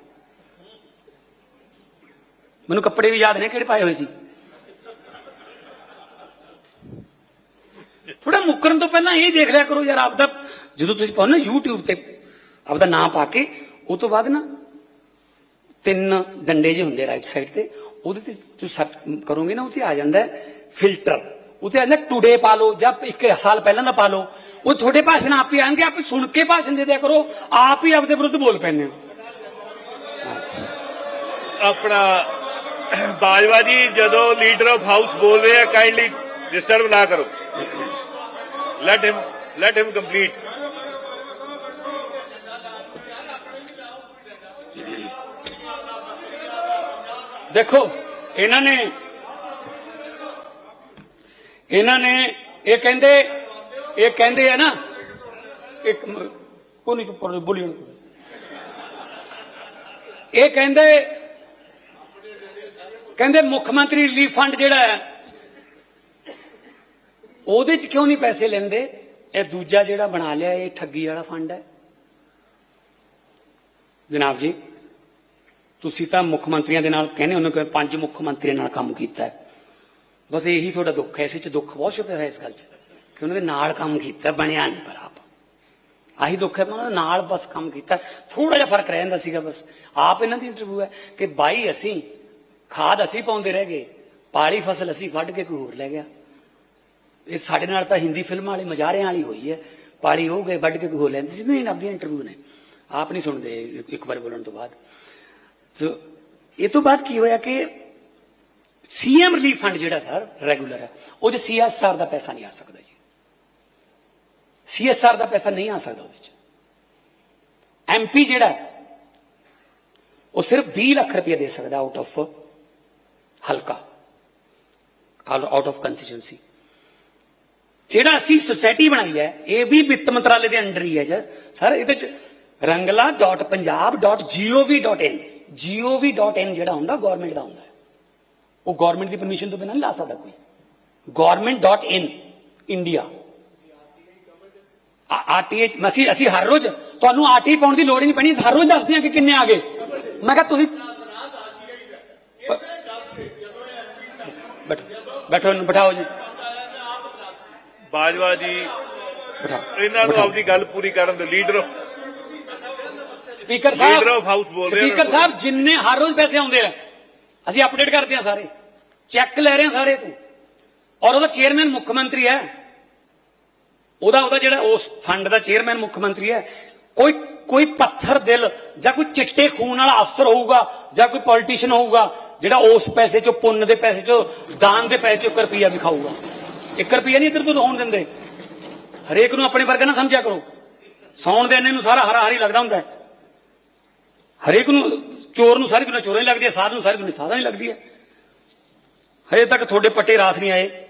ਮੈਨੂੰ ਕੱਪੜੇ ਵੀ ਯਾਦ ਨੇ ਕਿਹੜੇ ਪਾਏ ਹੋਏ ਸੀ। ਥੋੜਾ ਮੁੱਕਰਨ ਤੋਂ ਪਹਿਲਾਂ ਇਹ ਦੇਖ ਲਿਆ ਕਰੋ ਯਾਰ ਆਪਦਾ, ਜਦੋਂ ਤੁਸੀਂ ਪਾਉ ਨਾ YouTube ਤੇ, ਆਪਦਾ ਨਾਮ ਪਾ ਕੇ, ਉਹ ਤੋਂ ਬਾਅਦ ਨਾ ਤਿੰਨ ਡੰਡੇ ਜਿਹੇ ਹੁੰਦੇ ਰਾਈਟ ਸਾਈਡ ਤੇ, ਉਹਦੇ ਤੇ ਤੁਸੀਂ ਸਰਚ ਕਰੋਗੇ ਨਾ ਉੱਥੇ ਆ ਜਾਂਦਾ ਫਿਲਟਰ। ਉੱਥੇ ਆਂਦਾ ਟੁਡੇ ਪਾ ਲਓ ਜਾਂ ਇੱਕ ਸਾਲ ਪਹਿਲਾਂ ਦਾ ਪਾ ਲਓ। ਉਹ ਤੁਹਾਡੇ ਭਾਸ਼ਣ ਆਪ ਹੀ ਆਣਗੇ ਆਪ ਹੀ ਸੁਣ ਕੇ ਭਾਸ਼ਣ ਦੇ ਦਿਆ ਕਰੋ ਆਪ ਹੀ ਆਪਦੇ ਵਿਰੁੱਧ ਬੋਲ ਪੈਂਦੇ ਹੋ ਆਪਣਾ ਬਾਜਵਾ ਜੀ ਜਦੋਂ ਲੀਡਰ ਆਫ ਹਾਊਸ ਬੋਲ ਰਹੇ ਆ ਕਾਈਂਡਲੀ ਡਿਸਟਰਬ ਨਾ ਕਰੋ। Let him let him complete ਦੇਖੋ ਇਹਨਾਂ ਨੇ ਇਹਨਾਂ ਨੇ ਇਹ ਕਹਿੰਦੇ ਇਹ ਕਹਿੰਦੇ ਆ ਨਾ, ਇੱਕ ਮ- ਚੁੱਪ ਕਰੋ ਬੋਲੀ ਨਾ ਇਹ ਕਹਿੰਦੇ ਕਹਿੰਦੇ ਮੁੱਖ ਮੰਤਰੀ ਰਿਲੀਫ ਫੰਡ ਜਿਹੜਾ ਹੈ, ਉਹਦੇ ਚ ਕਿਉਂ ਨਹੀਂ ਪੈਸੇ ਲੈਂਦੇ? ਇਹ ਦੂਜਾ ਜਿਹੜਾ ਬਣਾ ਲਿਆ, ਇਹ ਠੱਗੀ ਵਾਲਾ ਫੰਡ ਹੈ। ਜਨਾਬ ਜੀ, ਤੁਸੀਂ ਤਾਂ ਮੁੱਖ ਮੰਤਰੀਆਂ ਦੇ ਨਾਲ ਕਹਿੰਦੇ ਉਹਨੇ ਕਿ ਪੰਜ ਮੁੱਖ ਮੰਤਰੀਆਂ ਨਾਲ ਕੰਮ ਕੀਤਾ ਹੈ। ਬਸ ਇਹੀ ਤੁਹਾਡਾ ਦੁੱਖ ਹੈ ਇਸੇ ਚ ਦੁੱਖ ਬਹੁਤ ਛੁਪਿਆ ਹੋਇਆ ਇਸ ਗੱਲ 'ਚ। ਕਿ ਉਹਨਾਂ ਦੇ ਨਾਲ ਕੰਮ ਕੀਤਾ, ਬਣਿਆ ਨਹੀਂ ਪਰ ਆਪ। ਆਹੀ ਦੁੱਖ ਹੈ ਮੈਂ ਉਹਨਾਂ ਦੇ ਨਾਲ ਬਸ ਕੰਮ ਕੀਤਾ। ਥੋੜਾ ਜਿਹਾ ਫ਼ਰਕ ਰਹਿ ਜਾਂਦਾ ਸੀਗਾ ਬਸ। ਆਪ ਇਹਨਾਂ ਦੀ ਇੰਟਰਵਿਊ ਹੈ ਕਿ ਬਾਈ ਅਸੀਂ, ਖਾਦ ਅਸੀਂ ਪਾਉਂਦੇ ਰਹਿ ਗਏ, ਪਾਲੀ ਫਸਲ ਅਸੀਂ ਵੱਢ ਕੇ ਕੋਈ ਹੋਰ ਲੈ ਗਿਆ। ਇਹ ਸਾਡੇ ਨਾਲ ਤਾਂ ਹਿੰਦੀ ਫਿਲਮਾਂ ਵਾਲੀ ਮਜ਼ਾਰਿਆਂ ਵਾਲੀ ਹੋਈ ਹੈ। ਪਾਲੀ ਹੋ ਗਏ, ਵੱਢ ਕੇ ਕੋਈ ਹੋਰ ਲੈਂਦੇ ਸੀ। ਨਹੀਂ ਆਪਦੀਆਂ ਇੰਟਰਵਿਊ ਨੇ। ਆਪ ਨਹੀਂ ਸੁਣਦੇ ਇੱਕ ਵਾਰ ਬੋਲਣ ਤੋਂ ਬਾਅਦ। ਸੋ, ਇਹ ਤੋਂ ਬਾਅਦ ਕੀ ਹੋਇਆ ਕਿ ਸੀਐਮ ਰਿਲੀਫ ਫੰਡ ਜਿਹੜਾ ਸਰ ਰੈਗੂਲਰ ਹੈ, ਉਹ 'ਚ ਸੀਐਸਆਰ ਦਾ ਪੈਸਾ ਨਹੀਂ ਆ ਸਕਦਾ ਜੀ। ਸੀਐਸਆਰ ਦਾ ਪੈਸਾ ਨਹੀਂ ਆ ਸਕਦਾ ਉਹਦੇ ਚ। ਐਮਪੀ ਜਿਹੜਾ ਉਹ ਸਿਰਫ 20 ਲੱਖ ਰੁਪਏ ਦੇ ਸਕਦਾ ਆਊਟ ਆਫ ਹਲਕਾ ਆਊਟ ਆਫ ਕੰਸਟੀਚੁਐਂਸੀ ਜਿਹੜਾ ਅਸੀਂ ਸੁਸਾਇਟੀ ਬਣਾਈ ਹੈ, ਇਹ ਵੀ ਵਿੱਤ ਮੰਤਰਾਲੇ ਦੇ ਅੰਡਰ ਹੀ ਹੈ ਜੀ। ਸਰ ਇਹਦੇ ਚ rangla.punjab.gov.in gov.in ਜਿਹੜਾ ਹੁੰਦਾ ਗਵਰਨਮੈਂਟ ਦਾ ਹੁੰਦਾ ਉਹ ਗਵਰਨਮੈਂਟ ਦੀ ਪਰਮਿਸ਼ਨ ਤੋਂ ਬਿਨਾਂ ਨਹੀਂ ਲਾ ਸਕਦਾ ਕੋਈ। government.in ਇੰਡੀਆ ਆਰਟੀਏ ਅਸੀਂ ਅਸੀਂ ਹਰ ਰੋਜ਼ ਤੁਹਾਨੂੰ ਆਰਟੀ ਪਾਉਣ ਦੀ ਲੋੜ ਹੀ ਨਹੀਂ ਪੈਣੀ ਹਰ ਰੋਜ਼ ਦੱਸਦੇ ਹਾਂ ਕਿ ਕਿੰਨੇ ਆ ਗਏ। ਮੈਂ ਕਿਹਾ ਤੁਸੀਂ ਬੈਠੋ ਬਿਠਾਓ ਜੀ। ਬਾਜਵਾ ਜੀ ਇਹਨਾਂ ਨੂੰ। ਆਪਣੀ ਗੱਲ ਪੂਰੀ ਕਰਨ ਦੇ ਲੀਡਰ ਸਪੀਕਰ ਸਾਹਿਬ House ਬੋਲ ਰਹੇ ਸਪੀਕਰ। ਸਾਹਿਬ ਜਿੰਨੇ ਹਰ ਰੋਜ਼ ਪੈਸੇ ਆਉਂਦੇ ਆ ਅਸੀਂ ਅਪਡੇਟ ਕਰਦੇ ਆ ਸਾਰੇ। ਚੈੱਕ ਲੈ ਰਿਹਾ ਸਾਰੇ ਤੋਂ। ਔਰ ਉਹਦਾ ਚੇਅਰਮੈਨ ਮੁੱਖ ਮੰਤਰੀ ਹੈ। ਉਹਦਾ ਉਹਦਾ ਜਿਹੜਾ ਉਸ ਫੰਡ ਦਾ ਚੇਅਰਮੈਨ ਮੁੱਖ ਮੰਤਰੀ ਹੈ, ਕੋਈ ਕੋਈ ਪੱਥਰ ਦਿਲ ਜਾਂ ਕੋਈ ਚਿੱਟੇ ਖੂਨ ਵਾਲਾ ਅਫਸਰ ਹੋਊਗਾ ਜਾਂ ਕੋਈ ਪੋਲੀਟੀਸ਼ੀਅਨ ਹੋਊਗਾ, ਜਿਹੜਾ ਉਸ ਪੈਸੇ ਚੋਂ, ਪੁੰਨ ਦੇ ਪੈਸੇ ਚੋਂ, ਦਾਨ ਦੇ ਪੈਸੇ ਚੋਂ 1 ਰੁਪਿਆ ਵੀ ਖਾਊਗਾ 1 ਰੁਪਿਆ ਨਹੀਂ ਇੱਧਰ ਤੋਂ ਹੋਣ ਦਿੰਦੇ। ਹਰੇਕ ਨੂੰ ਆਪਣੇ ਵਰਗਾ ਨਾ ਸਮਝਿਆ ਕਰੋ। ਸੌਣ ਦੇ ਇੰਨੇ ਨੂੰ ਸਾਰਾ ਹਰਾ ਹਰੀ ਲੱਗਦਾ ਹੁੰਦਾ ਹਰੇਕ ਨੂੰ ਚੋਰ ਨੂੰ ਸਾਰੀ ਦੁਨੀਆ ਚੋਰਾਂ ਹੀ ਲੱਗਦੀ ਹੈ, ਸਾਧ ਨੂੰ ਸਾਰੀ ਦੁਨੀਆ ਸਾਧਾਂ ਹੀ ਲੱਗਦੀ ਹੈ। ਹਜੇ ਤੱਕ ਤੁਹਾਡੇ ਪੱਟੇ ਰਾਸ ਨਹੀਂ ਆਏ।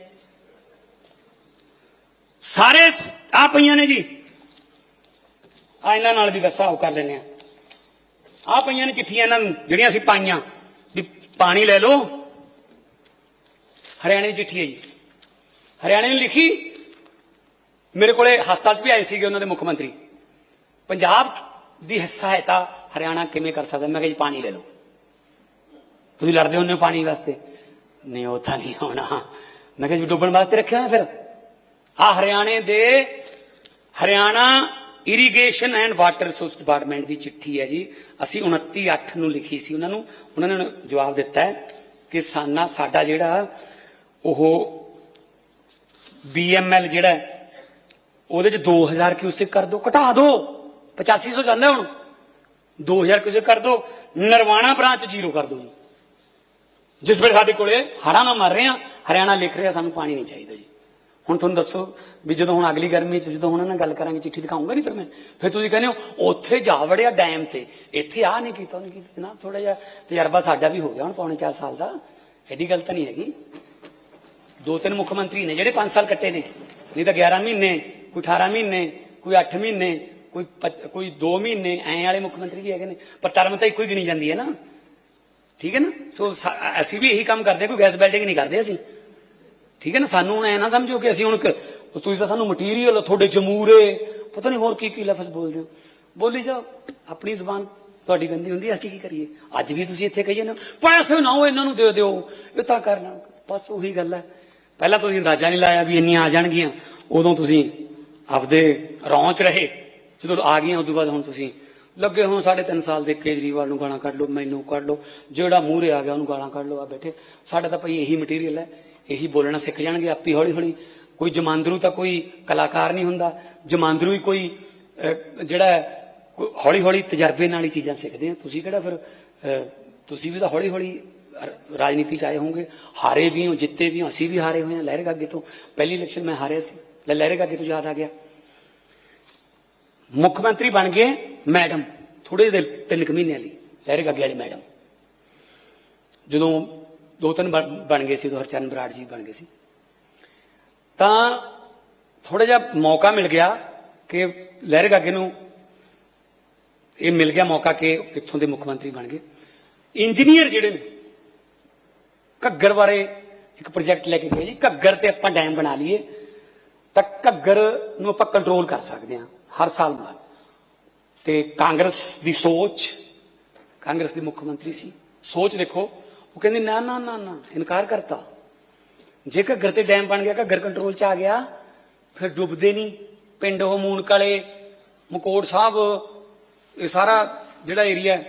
ਸਾਰੇ ਆ ਪਈਆਂ ਨੇ ਜੀ। ਆ ਇਹਨਾਂ ਨਾਲ ਵੀ ਹਿਸਾਬ ਕਰ ਲੈਨੇ ਆ। ਆ ਪਈਆਂ ਨੇ ਚਿੱਠੀਆਂ ਇਹਨਾਂ ਨੂੰ, ਜਿਹੜੀਆਂ ਅਸੀਂ ਪਾਈਆਂ। ਵੀ ਪਾਣੀ ਲੈ ਲਓ। ਹਰਿਆਣੇ ਦੀ ਚਿੱਠੀ ਹੈ ਜੀ। ਹਰਿਆਣੇ ਨੇ ਲਿਖੀ, ਮੇਰੇ ਕੋਲੇ ਹਸਪਤਾਲ 'ਚ ਵੀ ਆਏ ਸੀਗੇ ਉਹਨਾਂ ਦੇ ਮੁੱਖ ਮੰਤਰੀ। ਪੰਜਾਬ ਦੀ ਸਹਾਇਤਾ ਹਰਿਆਣਾ ਕਿਵੇਂ ਕਰ ਸਕਦਾ? ਮੈਂ ਕਿਹਾ ਜੀ, ਪਾਣੀ ਲੈ ਲਓ। ਤੁਸੀਂ ਲੜਦੇ ਹੁੰਦੇ ਹੋ ਪਾਣੀ ਵਾਸਤੇ। ਨਹੀਂ, ਉਹ ਤਾਂ ਨਹੀਂ ਹੋਣਾ ਮੈਂ ਕਿਹਾ ਜੀ ਡੁੱਬਣ ਵਾਸਤੇ ਰੱਖਿਆ ਨਾ ਫਿਰ। ਆ ਹਰਿਆਣੇ ਦੇ Haryana irrigation and water resource department ਦੀ ਚਿੱਠੀ ਹੈ ਜੀ। ਅਸੀਂ 29 8 ਨੂੰ ਲਿਖੀ ਸੀ ਉਹਨਾਂ ਨੂੰ। ਉਹਨਾਂ ਨੇ ਜਵਾਬ ਦਿੱਤਾ ਹੈ ਕਿ ਸਾਨਾ ਸਾਡਾ ਜਿਹੜਾ ਉਹ ਬੀਐਮਐਲ ਜਿਹੜਾ ਉਹਦੇ ਚ 2000 ਕਿਊਸਿਕ ਕਰ ਦਿਓ ਘਟਾ ਦਿਓ 8500 ਜਾਂਦਾ ਹੁਣ। 2000 ਕਿਊਸਿਕ ਕਰ ਦਿਓ ਨਰਵਾਣਾ ਬ੍ਰਾਂਚ ਜ਼ੀਰੋ ਕਰ ਦਿਓ ਜੀ। ਜਿਸ ਵੇਲੇ ਸਾਡੇ ਕੋਲੇ ਹੜ੍ਹਾਂ ਨਾਲ ਮਰ ਰਹੇ ਆ ਹਰਿਆਣਾ ਲਿਖ ਰਿਹਾ, ਸਾਨੂੰ ਪਾਣੀ ਨਹੀਂ ਚਾਹੀਦਾ ਜੀ। ਹੁਣ ਤੁਹਾਨੂੰ ਦੱਸੋ ਵੀ ਜਦੋਂ ਹੁਣ ਅਗਲੀ ਗਰਮੀ ਚ ਜਦੋਂ ਹੁਣ ਇਹਨਾਂ ਗੱਲ ਕਰਾਂਗੇ, ਚਿੱਠੀ ਦਿਖਾਉਂਗਾ ਨਹੀਂ ਫਿਰ ਮੈਂ? ਫਿਰ ਤੁਸੀਂ ਕਹਿੰਦੇ ਹੋ, ਉੱਥੇ ਜਾ ਵੜਿਆ ਡੈਮ ਤੇ, ਇੱਥੇ ਆ ਨਹੀਂ ਕੀਤਾ ਉਹਨੇ ਕੀਤਾ। ਜਨਾਬ ਥੋੜਾ ਜਿਹਾ ਤਜਰਬਾ ਸਾਡਾ ਵੀ ਹੋ ਗਿਆ ਹੁਣ ਪੌਣੇ 4 ਸਾਲ ਦਾ। ਐਡੀ ਗੱਲ ਤਾਂ ਨਹੀਂ ਹੈਗੀ। ਦੋ ਤਿੰਨ ਮੁੱਖ ਮੰਤਰੀ ਨੇ ਜਿਹੜੇ 5 ਸਾਲ ਕੱਟੇ ਨੇ, ਨਹੀਂ ਤਾਂ 11 ਮਹੀਨੇ, ਕੋਈ 18 ਮਹੀਨੇ, ਕੋਈ 8 ਮਹੀਨੇ, ਕੋਈ ਕੋਈ 2 ਮਹੀਨੇ, ਐਂ ਵਾਲੇ ਮੁੱਖ ਮੰਤਰੀ ਵੀ ਹੈਗੇ ਨੇ। ਪਰ ਟਰਮ ਤਾਂ ਇੱਕੋ ਹੀ ਗਿਣੀ ਜਾਂਦੀ ਹੈ ਨਾ। ਠੀਕ ਹੈ ਨਾ? ਸੋ ਅਸੀਂ ਵੀ ਇਹੀ ਕੰਮ ਕਰਦੇ ਹਾਂ, ਕੋਈ ਗੈਸ ਬਿਲਡਿੰਗ ਨਹੀਂ ਕਰਦੇ ਅਸੀਂ। ਠੀਕ ਹੈ ਨਾ? ਸਾਨੂੰ ਹੁਣ ਐ ਨਾ ਸਮਝੋ ਕਿ ਅਸੀਂ ਹੁਣ ਤੁਸੀਂ ਤਾਂ ਸਾਨੂੰ ਮਟੀਰੀਅਲ ਤੁਹਾਡੇ ਜਮੂਰੇ ਪਤਾ ਨਹੀਂ ਹੋਰ ਕੀ ਕੀ ਲਫ਼ਜ਼ ਬੋਲਦੇ ਹੋ। ਬੋਲੀ ਜਾਓ ਆਪਣੀ ਜ਼ੁਬਾਨ ਤੁਹਾਡੀ ਗੰਦੀ ਹੁੰਦੀ ਅਸੀਂ ਕੀ ਕਰੀਏ? ਅੱਜ ਵੀ ਤੁਸੀਂ ਇੱਥੇ ਕਹੀਏ ਨਾ ਪੈਸੇ ਨਾ ਉਹ ਇਹਨਾਂ ਨੂੰ ਦੇ ਦਿਓ ਇਹ ਤਾਂ ਕਰ ਲੈਣ ਬਸ ਉਹੀ ਗੱਲ ਹੈ। ਪਹਿਲਾਂ ਤੁਸੀਂ ਅੰਦਾਜ਼ਾ ਨਹੀਂ ਲਾਇਆ ਵੀ ਇੰਨੀਆਂ ਆ ਜਾਣਗੀਆਂ ਉਦੋਂ ਤੁਸੀਂ ਆਪਦੇ ਰੌਂਚ ਰਹੇ। ਜਦੋਂ ਆ ਗਈਆਂ ਉਦੋਂ ਬਾਅਦ ਹੁਣ ਤੁਸੀਂ ਲੱਗੇ ਹੋਣ ਸਾਢੇ ਤਿੰਨ ਸਾਲ ਦੇ ਕੇਜਰੀਵਾਲ ਨੂੰ ਗਾਲਾਂ ਕੱਢ ਲਓ, ਮੈਨੂੰ ਕੱਢ ਲਓ, ਜਿਹੜਾ ਮੂਹਰੇ ਆ ਗਿਆ ਉਹਨੂੰ ਗਾਲਾਂ ਕੱਢ ਲਓ, ਆ ਬੈਠੇ। ਸਾਡਾ ਤਾਂ ਭਾਈ ਇਹੀ ਮਟੀਰੀਅਲ ਹੈ, ਇਹੀ ਬੋਲਣਾ ਸਿੱਖ ਜਾਣਗੇ ਆਪੀ ਹੌਲੀ ਹੌਲੀ ਕੋਈ ਜਮਾਂਦਰੂ ਤਾਂ ਕੋਈ ਕਲਾਕਾਰ ਨਹੀਂ ਹੁੰਦਾ, ਜਮਾਂਦਰੂ ਹੀ ਕੋਈ ਜਿਹੜਾ ਹੌਲੀ ਹੌਲੀ ਤਜਰਬੇ ਨਾਲ ਹੀ ਚੀਜ਼ਾਂ ਸਿੱਖਦੇ ਆ। ਤੁਸੀਂ ਕਿਹੜਾ ਫਿਰ ਤੁਸੀਂ ਵੀ ਤਾਂ ਹੌਲੀ ਹੌਲੀ ਰਾਜਨੀਤੀ ਚ ਆਏ ਹੋਗੇ ਹਾਰੇ ਵੀ ਹੋ, ਜਿੱਤੇ ਵੀ ਹੋ, ਅਸੀਂ ਵੀ ਹਾਰੇ ਹੋਏ ਹਾਂ ਲਹਿਰੇ ਗਾਗੇ ਤੋਂ। ਪਹਿਲੀ ਇਲੈਕਸ਼ਨ ਮੈਂ ਹਾਰਿਆ ਸੀ, ਲੈ ਲਹਿਰੇ ਗਾਗੇ ਤੋਂ ਯਾਦ ਆ ਗਿਆ। ਮੁੱਖ ਮੰਤਰੀ ਬਣ ਗਏ ਮੈਡਮ ਥੋੜੇ ਦਿਨ, ਤਿੰਨ ਕੁ ਮਹੀਨਿਆਂ ਲਈ, ਲਹਿਰੇ ਗੱਗੇ ਵਾਲੀ ਮੈਡਮ। ਜਦੋਂ ਦੋ ਤਿੰਨ ਬਣ ਬਣ ਗਏ ਸੀ, ਉਦੋਂ ਹਰਚਰਨ ਬਰਾੜ ਜੀ ਬਣ ਗਏ ਸੀ। ਤਾਂ ਥੋੜਾ ਜਿਹਾ ਮੌਕਾ ਮਿਲ ਗਿਆ ਕਿ ਲਹਿਰੇ ਗੱਗੇ ਨੂੰ, ਇਹ ਮਿਲ ਗਿਆ ਮੌਕਾ ਕਿ ਇੱਥੋਂ ਦੇ ਮੁੱਖ ਮੰਤਰੀ ਬਣ ਗਏ। ਇੰਜੀਨੀਅਰ ਜਿਹੜੇ ਨੇ, ਘੱਗਰ ਬਾਰੇ ਇੱਕ ਪ੍ਰੋਜੈਕਟ ਲੈ ਕੇ ਗਏ ਜੀ, ਘੱਗਰ ਤੇ ਆਪਾਂ ਡੈਮ ਬਣਾ ਲਈਏ, ਤਾਂ ਘੱਗਰ ਨੂੰ ਆਪਾਂ ਕੰਟਰੋਲ ਕਰ ਸਕਦੇ ਹਾਂ। ਹਰ ਸਾਲ ਬਾਅਦ ਤੇ ਕਾਂਗਰਸ ਦੀ ਸੋਚ, ਕਾਂਗਰਸ ਦੇ ਮੁੱਖ ਮੰਤਰੀ ਸੀ, ਸੋਚ ਦੇਖੋ, ਉਹ ਕਹਿੰਦੇ, ਨਾ ਨਾ ਨਾ ਨਾ, ਇਨਕਾਰ ਕਰਤਾ। ਜੇ ਘੱਗਰ ਤੇ ਡੈਮ ਬਣ ਗਿਆ ਘੱਗਰ ਕੰਟਰੋਲ ਚ ਆ ਗਿਆ, ਫਿਰ ਡੁੱਬਦੇ ਨਹੀਂ। ਪਿੰਡ ਉਹ ਮੂਨ ਕਾਲੇ ਮਕੋੜ ਸਾਹਿਬ, ਇਹ ਸਾਰਾ ਜਿਹੜਾ ਏਰੀਆ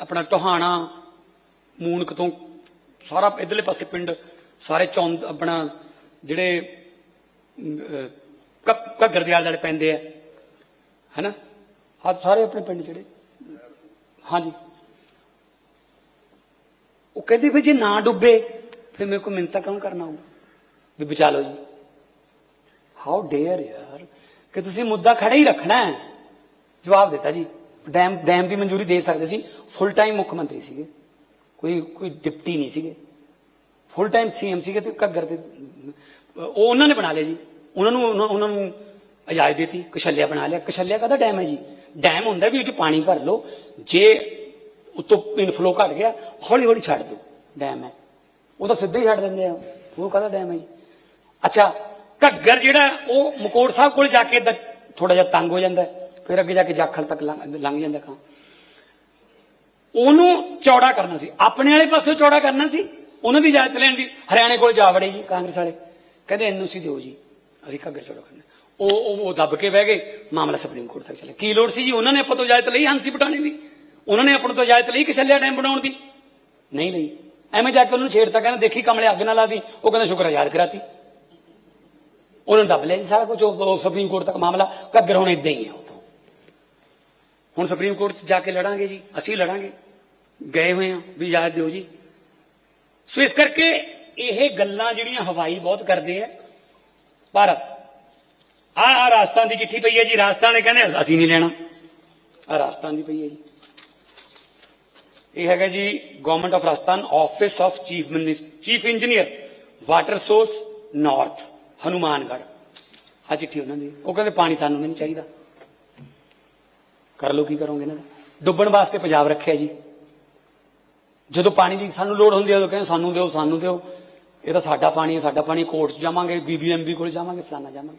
ਆਪਣਾ ਟੋਹਾਣਾ, ਮੂਨਕ ਤੋਂ ਸਾਰਾ ਇਧਰਲੇ ਪਾਸੇ ਪਿੰਡ, ਸਾਰੇ ਚੌਂਦ, ਆਪਣਾ ਜਿਹੜੇ ਘੱਗਰ ਦੇ ਆਲੇ ਦੁਆਲੇ ਪੈਂਦੇ ਆ। ਹੈਨਾ? ਆ ਸਾਰੇ ਆਪਣੇ ਪਿੰਡ ਜਿਹੜੇ। ਹਾਂਜੀ। ਉਹ ਕਹਿੰਦੇ ਵੀ ਜੇ ਨਾ ਡੁੱਬੇ, ਫਿਰ ਮੇਰੇ ਕੋ ਮਿੰਤਾ ਕੰਮ ਕਰਨਾ ਹੋਊਗਾ ਵੀ ਬਚਾ ਲਓ ਜੀ। ਹਾਊ ਡੇਅਰ ਯਾਰ। ਕਿ ਤੁਸੀਂ ਮੁੱਦਾ ਖੜਾ ਹੀ ਰੱਖਣਾ ਹੈ। ਜਵਾਬ ਦਿੱਤਾ ਜੀ। ਡੈਮ ਡੈਮ ਦੀ ਮਨਜ਼ੂਰੀ ਦੇ ਸਕਦੇ ਸੀ। ਫੁੱਲ ਟਾਈਮ ਮੁੱਖ ਮੰਤਰੀ ਸੀਗੇ। ਕੋਈ ਕੋਈ ਡਿਪਟੀ ਨਹੀਂ ਸੀਗੇ। ਫੁੱਲ ਟਾਈਮ ਸੀਐਮ ਸੀਗੇ ਤੇ ਘੱਗਰ ਦੇ ਉਹ ਉਹਨਾਂ ਨੇ ਬਣਾ ਲਿਆ ਜੀ। ਉਹਨਾਂ ਨੂੰ ਉਹਨਾਂ ਉਹਨਾਂ ਨੂੰ ਇਜਾਜ਼ਤ ਦਿੱਤੀ ਕਸ਼ਲਿਆ ਬਣਾ ਲਿਆ। ਕਸ਼ਲਿਆ ਕਾਹਦਾ ਡੈਮ ਹੈ ਜੀ? ਡੈਮ ਹੁੰਦਾ ਵੀ ਉਹ ਚ ਪਾਣੀ ਭਰ ਲਓ। ਜੇ ਉਤੋਂ ਇਨਫਲੋ ਘਟ ਗਿਆ ਹੌਲੀ ਹੌਲੀ ਛੱਡ ਦਿਓ। ਡੈਮ ਹੈ। ਉਹ ਤਾਂ ਸਿੱਧੇ ਹੀ ਛੱਡ ਦਿੰਦੇ ਆ। ਉਹ ਕਾਹਦਾ ਡੈਮ ਹੈ ਜੀ? ਅੱਛਾ ਘੱਗਰ ਜਿਹੜਾ, ਉਹ ਮਕੋੜ ਸਾਹਿਬ ਕੋਲ ਜਾ ਕੇ ਥੋੜਾ ਜਿਹਾ ਤੰਗ ਹੋ ਜਾਂਦਾ ਫਿਰ ਅੱਗੇ ਜਾ ਕੇ ਜਾਖਲ ਤੱਕ ਲੰਘ ਲੰਘ ਜਾਂਦਾ ਕਾਂ। ਉਹਨੂੰ ਚੌੜਾ ਕਰਨਾ ਸੀ। ਆਪਣੇ ਵਾਲੇ ਪਾਸੇ ਚੌੜਾ ਕਰਨਾ ਸੀ। ਉਹਨਾਂ ਦੀ ਇਜਾਜ਼ਤ ਲੈਣ ਦੀ ਹਰਿਆਣੇ ਕੋਲ ਜਾ ਵੜੇ ਜੀ, ਕਾਂਗਰਸ ਵਾਲੇ। ਕਹਿੰਦੇ ਐਨਓਸੀ ਦਿਓ ਜੀ। ਅਸੀਂ ਘੱਗਰ ਚੌੜਾ ਕਰਨਾ। ਉਹ ਉਹ ਉਹ ਦੱਬ ਕੇ ਬਹਿ ਗਏ, ਮਾਮਲਾ ਸੁਪਰੀਮ ਕੋਰਟ ਤੱਕ ਚਲੇ। ਕੀ ਲੋੜ ਸੀ ਜੀ ਉਹਨਾਂ ਨੇ ਆਪਾਂ ਤੋਂ ਇਜਾਜ਼ਤ ਲਈ ਹੰਸੀ ਪਟਾਣੇ ਦੀ? ਉਹਨਾਂ ਨੇ ਆਪਾਂ ਤੋਂ ਇਜਾਜ਼ਤ ਲਈ ਕਿ ਛੱਲਿਆ ਡੈਮ ਬਣਾਉਣ ਦੀ? ਨਹੀਂ ਲਈ। ਐਵੇਂ ਜਾ ਕੇ ਉਹਨੂੰ ਛੇੜਤਾ ਕਹਿੰਦਾ, ਦੇਖੀ ਕਮਲੇ ਅੱਗ ਨਾਲ ਲਾ ਦੀ ਉਹ ਕਹਿੰਦਾ, ਸ਼ੁਕਰ ਆਜ਼ਾਦ ਕਰਾਤੀ। ਉਹਨਾਂ ਨੇ ਦੱਬ ਲਿਆ ਜੀ ਸਾਰਾ ਕੁਝ ਉਹ ਸੁਪਰੀਮ ਕੋਰਟ ਤੱਕ ਮਾਮਲਾ। ਘੱਗਰ ਹੁਣ ਇਦਾਂ ਹੀ ਹੈ ਉਤੋਂ ਹੁਣ ਸੁਪਰੀਮ ਕੋਰਟ 'ਚ ਜਾ ਕੇ ਲੜਾਂਗੇ ਜੀ। ਅਸੀਂ ਲੜਾਂਗੇ। ਗਏ ਹੋਏ ਆ, ਵੀ ਇਜਾਜ਼ਤ ਦਿਓ ਜੀ। ਸੋ ਇਸ ਕਰਕੇ ਇਹ ਗੱਲਾਂ ਜਿਹੜੀਆਂ ਹਵਾਈ ਬਹੁਤ ਕਰਦੇ ਆ ਪਰ ਆ ਆ ਰਾਜਸਥਾਨ ਦੀ ਚਿੱਠੀ ਪਈ ਹੈ ਜੀ। ਰਾਜਸਥਾਨ ਨੇ ਕਹਿੰਦੇ, ਅਸੀਂ ਨਹੀਂ ਲੈਣਾ। ਆ ਰਾਜਸਥਾਨ ਦੀ ਪਈ ਹੈ ਜੀ। ਇਹ ਹੈਗਾ ਜੀ government of Rajasthan office of chief minister chief engineer water source north Hanumangarh. ਆ ਚਿੱਠੀ ਉਹਨਾਂ ਦੀ। ਉਹ ਕਹਿੰਦੇ, ਪਾਣੀ ਸਾਨੂੰ ਨਹੀਂ ਚਾਹੀਦਾ। ਕਰ ਲੋ ਕੀ ਕਰੋਗੇ ਇਹਨਾਂ ਦਾ? ਡੁੱਬਣ ਵਾਸਤੇ ਪੰਜਾਬ ਰੱਖਿਆ ਜੀ। ਜਦੋਂ ਪਾਣੀ ਦੀ ਸਾਨੂੰ ਲੋੜ ਹੁੰਦੀ ਹੈ, ਉਦੋਂ ਕਹਿੰਦੇ, ਸਾਨੂੰ ਦਿਓ ਸਾਨੂੰ ਦਿਓ। ਇਹ ਤਾਂ ਸਾਡਾ ਪਾਣੀ ਹੈ, ਸਾਡਾ ਪਾਣੀ ਕੋਰਟ 'ਚ ਜਾਵਾਂਗੇ ਬੀਬੀਐਮਬੀ ਕੋਲ ਜਾਵਾਂਗੇ ਫਲਾਣਾ ਜਾਵਾਂਗੇ।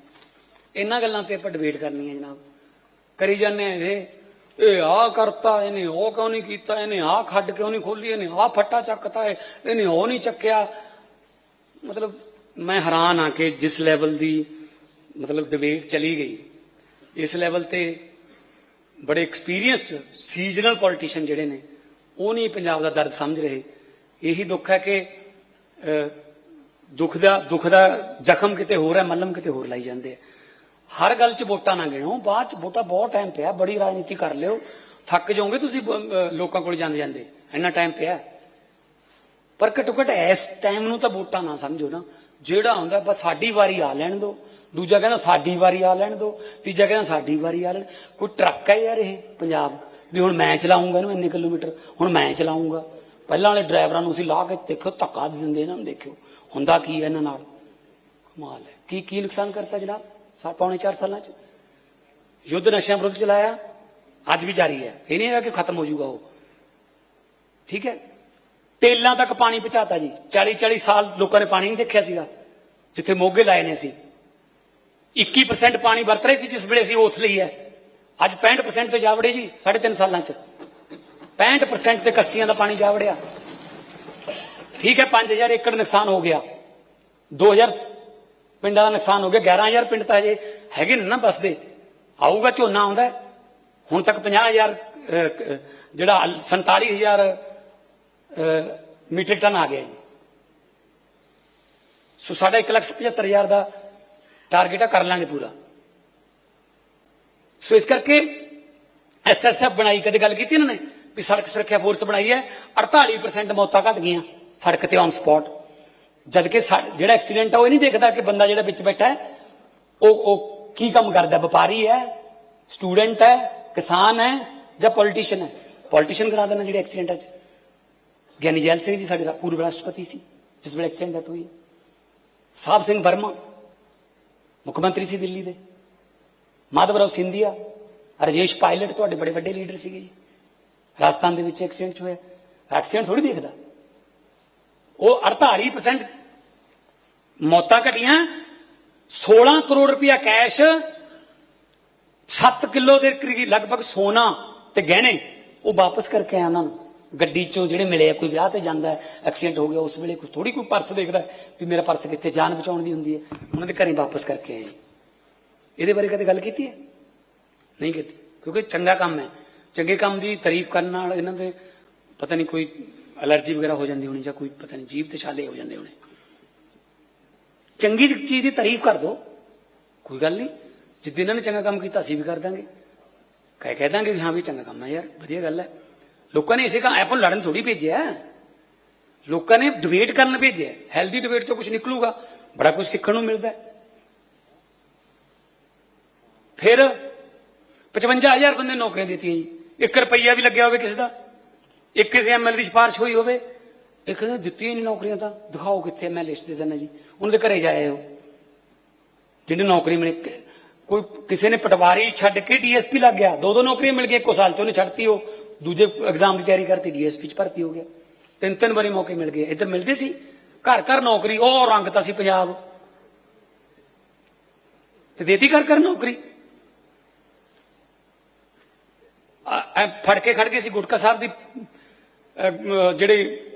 ਇਹਨਾਂ ਗੱਲਾਂ ਤੇ ਆਪਾਂ ਡਿਬੇਟ ਕਰਨੀ ਹੈ ਜਨਾਬ। ਕਰੀ ਜਾਂਦੇ ਆ ਇਹ। ਇਹ ਆ ਕਰਤਾ, ਇਹਨੇ ਉਹ ਕਿਉਂ ਨਹੀਂ ਕੀਤਾ, ਇਹਨੇ ਆ ਖੱਡ ਕਿਉਂ ਨਹੀਂ ਖੋਲੀ ਇਹਨੇ ਆ ਫੱਟਾ ਚੱਕਤਾ ਹੈ ਇਹਨੇ ਉਹ ਨਹੀਂ ਚੱਕਿਆ। ਮਤਲਬ ਮੈਂ ਹੈਰਾਨ ਆ ਕਿ ਜਿਸ ਲੈਵਲ ਦੀ ਮਤਲਬ ਡਿਬੇਟ ਚਲੀ ਗਈ, ਇਸ ਲੈਵਲ ਤੇ ਬੜੇ ਐਕਸਪੀਰੀਅੰਸਡ ਸੀਜ਼ਨਲ ਪੋਲੀਟੀਸ਼ੀਅਨ ਜਿਹੜੇ ਨੇ, ਉਹ ਨਹੀਂ ਪੰਜਾਬ ਦਾ ਦਰਦ ਸਮਝ ਰਹੇ। ਇਹੀ ਦੁੱਖ ਹੈ ਕਿ ਦੁੱਖ ਦਾ ਦੁੱਖ ਦਾ ਜ਼ਖਮ ਕਿਤੇ ਹੋਰ ਹੈ, ਮੱਲਮ ਕਿਤੇ ਹੋਰ ਲਾਈ ਜਾਂਦੇ ਆ। ਹਰ ਗੱਲ 'ਚ ਵੋਟਾਂ ਨਾ ਗਿਣੋ, ਬਾਅਦ 'ਚ ਵੋਟਾਂ ਬਹੁਤ ਟਾਈਮ ਪਿਆ, ਬੜੀ ਰਾਜਨੀਤੀ ਕਰ ਲਿਓ, ਥੱਕ ਜਾਓਗੇ ਤੁਸੀਂ ਲੋਕਾਂ ਕੋਲ ਜਾਂਦੇ ਜਾਂਦੇ, ਇੰਨਾ ਟਾਈਮ ਪਿਆ। ਪਰ ਘੱਟੋ ਘੱਟ ਇਸ ਟਾਈਮ ਨੂੰ ਤਾਂ ਵੋਟਾਂ ਨਾ ਸਮਝੋ ਨਾ, ਜਿਹੜਾ ਹੁੰਦਾ, ਬਸ ਸਾਡੀ ਵਾਰੀ ਆ ਲੈਣ ਦੋ, ਦੂਜਾ ਕਹਿੰਦਾ ਸਾਡੀ ਵਾਰੀ ਆ ਲੈਣ ਦੋ, ਤੀਜਾ ਕਹਿੰਦਾ ਸਾਡੀ ਵਾਰੀ ਆ ਲੈਣ, ਕੋਈ ਟਰੱਕ ਹੈ ਯਾਰ ਇਹ ਪੰਜਾਬ, ਵੀ ਹੁਣ ਮੈਂ ਚਲਾਉਂਗਾ ਇਹਨੂੰ ਇੰਨੇ ਕਿਲੋਮੀਟਰ, ਹੁਣ ਮੈਂ ਚਲਾਉਂਗਾ ਪਹਿਲਾਂ ਵਾਲੇ ਡਰਾਈਵਰਾਂ ਨੂੰ ਅਸੀਂ ਲਾ ਕੇ ਦੇਖੋ ਧੱਕਾ ਦਿੰਦੇ ਇਹਨਾਂ ਨੂੰ ਦੇਖਿਓ। ਹੁੰਦਾ ਕੀ ਹੈ ਇਹਨਾਂ ਨਾਲ ਕਮਾਲ ਹੈ ਕੀ ਕੀ ਨੁਕਸਾਨ ਕਰਤਾ ਜਨਾਬ ਸਾ ਪੌਣੇ 4 ਸਾਲਾਂ ਚ ਯੁੱਧ ਨਸ਼ਿਆਂ ਵਿਰੁੱਧ ਚਲਾਇਆ ਅੱਜ ਵੀ ਜਾਰੀ ਹੈ ਇਹ ਨਹੀਂ ਹੈਗਾ ਕਿ ਖਤਮ ਹੋ ਜਾਊਗਾ ਉਹ ਠੀਕ ਹੈ ਟੇਲਾਂ ਤੱਕ ਪਾਣੀ ਪਹੁੰਚਾਤਾ ਜੀ 40 40 ਸਾਲ ਲੋਕਾਂ ਨੇ ਪਾਣੀ ਨਹੀਂ ਦੇਖਿਆ ਸੀਗਾ ਜਿੱਥੇ ਮੋਗੇ ਲਾਏ ਨੇ ਸੀ 21% ਪਾਣੀ ਵਰਤ ਰਹੇ ਸੀ ਜਿਸ ਵੇਲੇ ਸੀ ਉਥ ਲਈ ਹੈ। ਅੱਜ 65% ਤੇ ਜਾ ਵੜੇ ਜੀ 3.5 ਸਾਲਾਂ ਚ। 65% ਤੇ ਕੱਸੀਆਂ ਦਾ ਪਾਣੀ ਜਾ ਵੜਿਆ। ਠੀਕ ਹੈ 5000 ਏਕੜ ਨੁਕਸਾਨ ਹੋ ਗਿਆ। 2000 ਪਿੰਡਾਂ ਦਾ ਨੁਕਸਾਨ ਹੋ ਗਿਆ 11000 ਪਿੰਡ ਤਾਂ ਹਜੇ ਹੈਗੇ ਨੇ ਨਾ ਬਸਦੇ ਆਊਗਾ ਝੋਨਾ ਆਉਂਦਾ ਹੁਣ ਤੱਕ 50000 ਅਹ, ਜਿਹੜਾ 47000 ਅਹ, ਮੀਟ੍ਰਿਕ ਟਨ ਆ ਗਿਆ ਜੀ। ਸੋ ਸਾਡਾ 175000 ਦਾ ਟਾਰਗੇਟ ਆ ਕਰ ਲਾਂਗੇ ਪੂਰਾ। ਸੋ ਇਸ ਕਰਕੇ ਐਸਐਸਐਫ ਬਣਾਈ ਕਦੇ ਗੱਲ ਕੀਤੀ ਇਹਨਾਂ ਨੇ? ਵੀ ਸੜਕ ਸੁਰੱਖਿਆ ਫੋਰਸ ਬਣਾਈ ਹੈ 48% ਮੌਤਾਂ ਘਟ ਗਈਆਂ। ਸੜਕ ਤੇ ਔਨ ਸਪੌਟ ਜਦ ਕਿ ਸਾ- ਜਿਹੜਾ ਐਕਸੀਡੈਂਟ ਆ, ਉਹ ਇਹ ਨਹੀਂ ਦੇਖਦਾ ਕਿ ਬੰਦਾ ਜਿਹੜਾ ਵਿੱਚ ਬੈਠਾ ਹੈ, ਉਹ ਉਹ ਕੀ ਕੰਮ ਕਰਦਾ? ਵਪਾਰੀ ਹੈ ਸਟੂਡੈਂਟ ਹੈ, ਕਿਸਾਨ ਹੈ, ਜਾਂ ਪੋਲੀਟੀਸ਼ੀਅਨ ਹੈ? ਪੋਲੀਟੀਸ਼ੀਅਨ ਕਰਾ ਦੇਣਾ ਜਿਹੜੇ ਐਕਸੀਡੈਂਟ ਐਕਸੀਡੈਂਟਾਂ 'ਚ। ਗਿਆਨੀ ਜੈਲ ਸਿੰਘ ਜੀ ਸਾਡੇ ਰਾ- ਪੂਰਵ ਰਾਸ਼ਟਰਪਤੀ ਸੀ, ਜਿਸ ਵੇਲੇ ਐਕਸੀਡੈਂਟ ਡੈਥ ਹੋਈ। ਸਾਹਿਬ ਸਿੰਘ ਵਰਮਾ, ਮੁੱਖ ਮੰਤਰੀ ਸੀ ਦਿੱਲੀ ਦੇ। ਮਾਧਵਰਾਓ ਸਿੰਧੀਆ, ਰਜੇਸ਼ ਪਾਇਲਟ ਤੁਹਾਡੇ ਬੜੇ ਵੱਡੇ ਲੀਡਰ ਸੀਗੇ ਜੀ। ਰਾਜਸਥਾਨ ਦੇ ਵਿੱਚ ਐਕਸੀਡੈਂਟ 'ਚ ਹੋਇਆ। ਐਕਸੀਡੈਂਟ ਥੋੜੀ ਦੇਖਦਾ। ਉਹ 48% ਮੌਤਾਂ ਘਟੀਆਂ 16 ਕਰੋੜ ਰੁਪਇਆ ਕੈਸ਼ 7 ਕਿਲੋ ਦੇ ਕਰੀਬ ਲਗਭਗ ਸੋਨਾ ਤੇ ਗਹਿਣੇ ਉਹ ਵਾਪਸ ਕਰਕੇ ਆਇਆ ਉਹਨਾਂ ਨੂੰ। ਗੱਡੀ ਚੋਂ ਜਿਹੜੇ ਮਿਲੇ ਆ, ਕੋਈ ਵਿਆਹ ਤੇ ਜਾਂਦਾ ਐਕਸੀਡੈਂਟ ਹੋ ਗਿਆ ਉਸ ਵੇਲੇ ਕੋਈ ਥੋੜੀ ਕੋਈ ਪਰਸ ਦੇਖਦਾ ਵੀ ਮੇਰਾ ਪਰਸ ਕਿੱਥੇ ਜਾਨ ਬਚਾਉਣ ਦੀ ਹੁੰਦੀ ਹੈ। ਉਹਨਾਂ ਦੇ ਘਰੇ ਵਾਪਸ ਕਰਕੇ ਆਏ। ਇਹਦੇ ਬਾਰੇ ਕਦੇ ਗੱਲ ਕੀਤੀ ਹੈ? ਨਹੀਂ ਕੀਤੀ ਕਿਉਂਕਿ ਚੰਗਾ ਕੰਮ ਹੈ। ਚੰਗੇ ਕੰਮ ਦੀ ਤਾਰੀਫ ਕਰਨ ਨਾਲ ਇਹਨਾਂ ਦੇ ਪਤਾ ਨਹੀਂ ਕੋਈ ਅਲਰਜੀ ਵਗੈਰਾ ਹੋ ਜਾਂਦੀ ਹੋਣੀ ਜਾਂ ਕੋਈ ਪਤਾ ਨਹੀਂ, ਜੀਭ ਤੇ ਛਾਲੇ ਹੋ ਜਾਂਦੇ ਹੋਣੇ। ਚੰਗੀ ਚੀਜ਼ ਦੀ ਤਾਰੀਫ ਕਰ ਦੋ। ਕੋਈ ਗੱਲ ਨਹੀਂ ਜਿੱਦ ਇਹਨਾਂ ਨੇ ਚੰਗਾ ਕੰਮ ਕੀਤਾ, ਅਸੀਂ ਵੀ ਕਰ ਦਾਂਗੇ। ਕਹਿ ਕਹਿ ਦਾਂਗੇ ਵੀ ਹਾਂ ਵੀ ਚੰਗਾ ਕੰਮ ਹੈ ਯਾਰ, ਵਧੀਆ ਗੱਲ ਹੈ। ਲੋਕਾਂ ਨੇ ਇਸੇ ਕੰਮ ਆਪਾਂ ਨੂੰ ਲੜਨ ਥੋੜੀ ਭੇਜਿਆ ਲੋਕਾਂ ਨੇ ਡਿਬੇਟ ਕਰਨ ਭੇਜਿਆ ਹੈਲਦੀ ਡਿਬੇਟ ਤੋਂ ਕੁਝ ਨਿਕਲੂਗਾ, ਬੜਾ ਕੁਝ ਸਿੱਖਣ ਨੂੰ ਮਿਲਦਾ ਹੈ। ਫਿਰ 55000 ਬੰਦੇ ਨੌਕਰੀਆਂ ਦਿੱਤੀਆਂ ਜੀ। 1 ਰੁਪਈਆ ਵੀ ਲੱਗਿਆ ਹੋਵੇ ਕਿਸੇ ਦਾ। ਇੱਕ ਕਿਸੇ ਐਮਐਲ ਦੀ ਸਿਫਾਰਿਸ਼ ਹੋਈ ਹੋਵੇ ਇਹ ਕਹਿੰਦੇ ਦਿੱਤੀਆਂ ਹੀ ਨਹੀਂ ਨੌਕਰੀਆਂ ਤਾਂ ਦਿਖਾਓ ਕਿੱਥੇ ਮੈਂ ਲਿਸਟ ਦੇ ਦਿੰਦਾ ਜੀ। ਉਹਨਾਂ ਦੇ ਘਰੇ ਜਾਏ ਹੋ ਜਿਹਨੇ ਨੌਕਰੀ ਮਿਲੇ ਕੋਈ ਕਿਸੇ ਨੇ ਪਟਵਾਰੀ ਛੱਡ ਕੇ ਡੀਐਸਪੀ ਲੱਗ ਗਿਆ। ਦੋ ਦੋ ਨੌਕਰੀਆਂ ਮਿਲ ਗਈਆਂ, ਇੱਕੋ ਸਾਲ ਚ ਉਹਨੇ ਛੱਡਤੀ ਉਹ। ਦੂਜੇ ਐਗਜ਼ਾਮ ਦੀ ਤਿਆਰੀ ਕਰਤੀ ਡੀਐਸਪੀ ਚ ਭਰਤੀ ਹੋ ਗਿਆ। ਤਿੰਨ ਤਿੰਨ ਵਾਰੀ ਮੌਕੇ ਮਿਲ ਗਏ। ਇੱਧਰ ਮਿਲਦੇ ਸੀ, ਘਰ ਘਰ ਨੌਕਰੀ, ਉਹ ਰੰਗਤਾ ਸੀ ਪੰਜਾਬ। ਤੇ ਦੇਤੀ ਘਰ ਘਰ ਨੌਕਰੀ। ਫੜ ਕੇ ਖੜ ਗਏ ਸੀ ਗੁਟਕਾ ਸਾਹਿਬ ਦੀ ਜਿਹੜੇ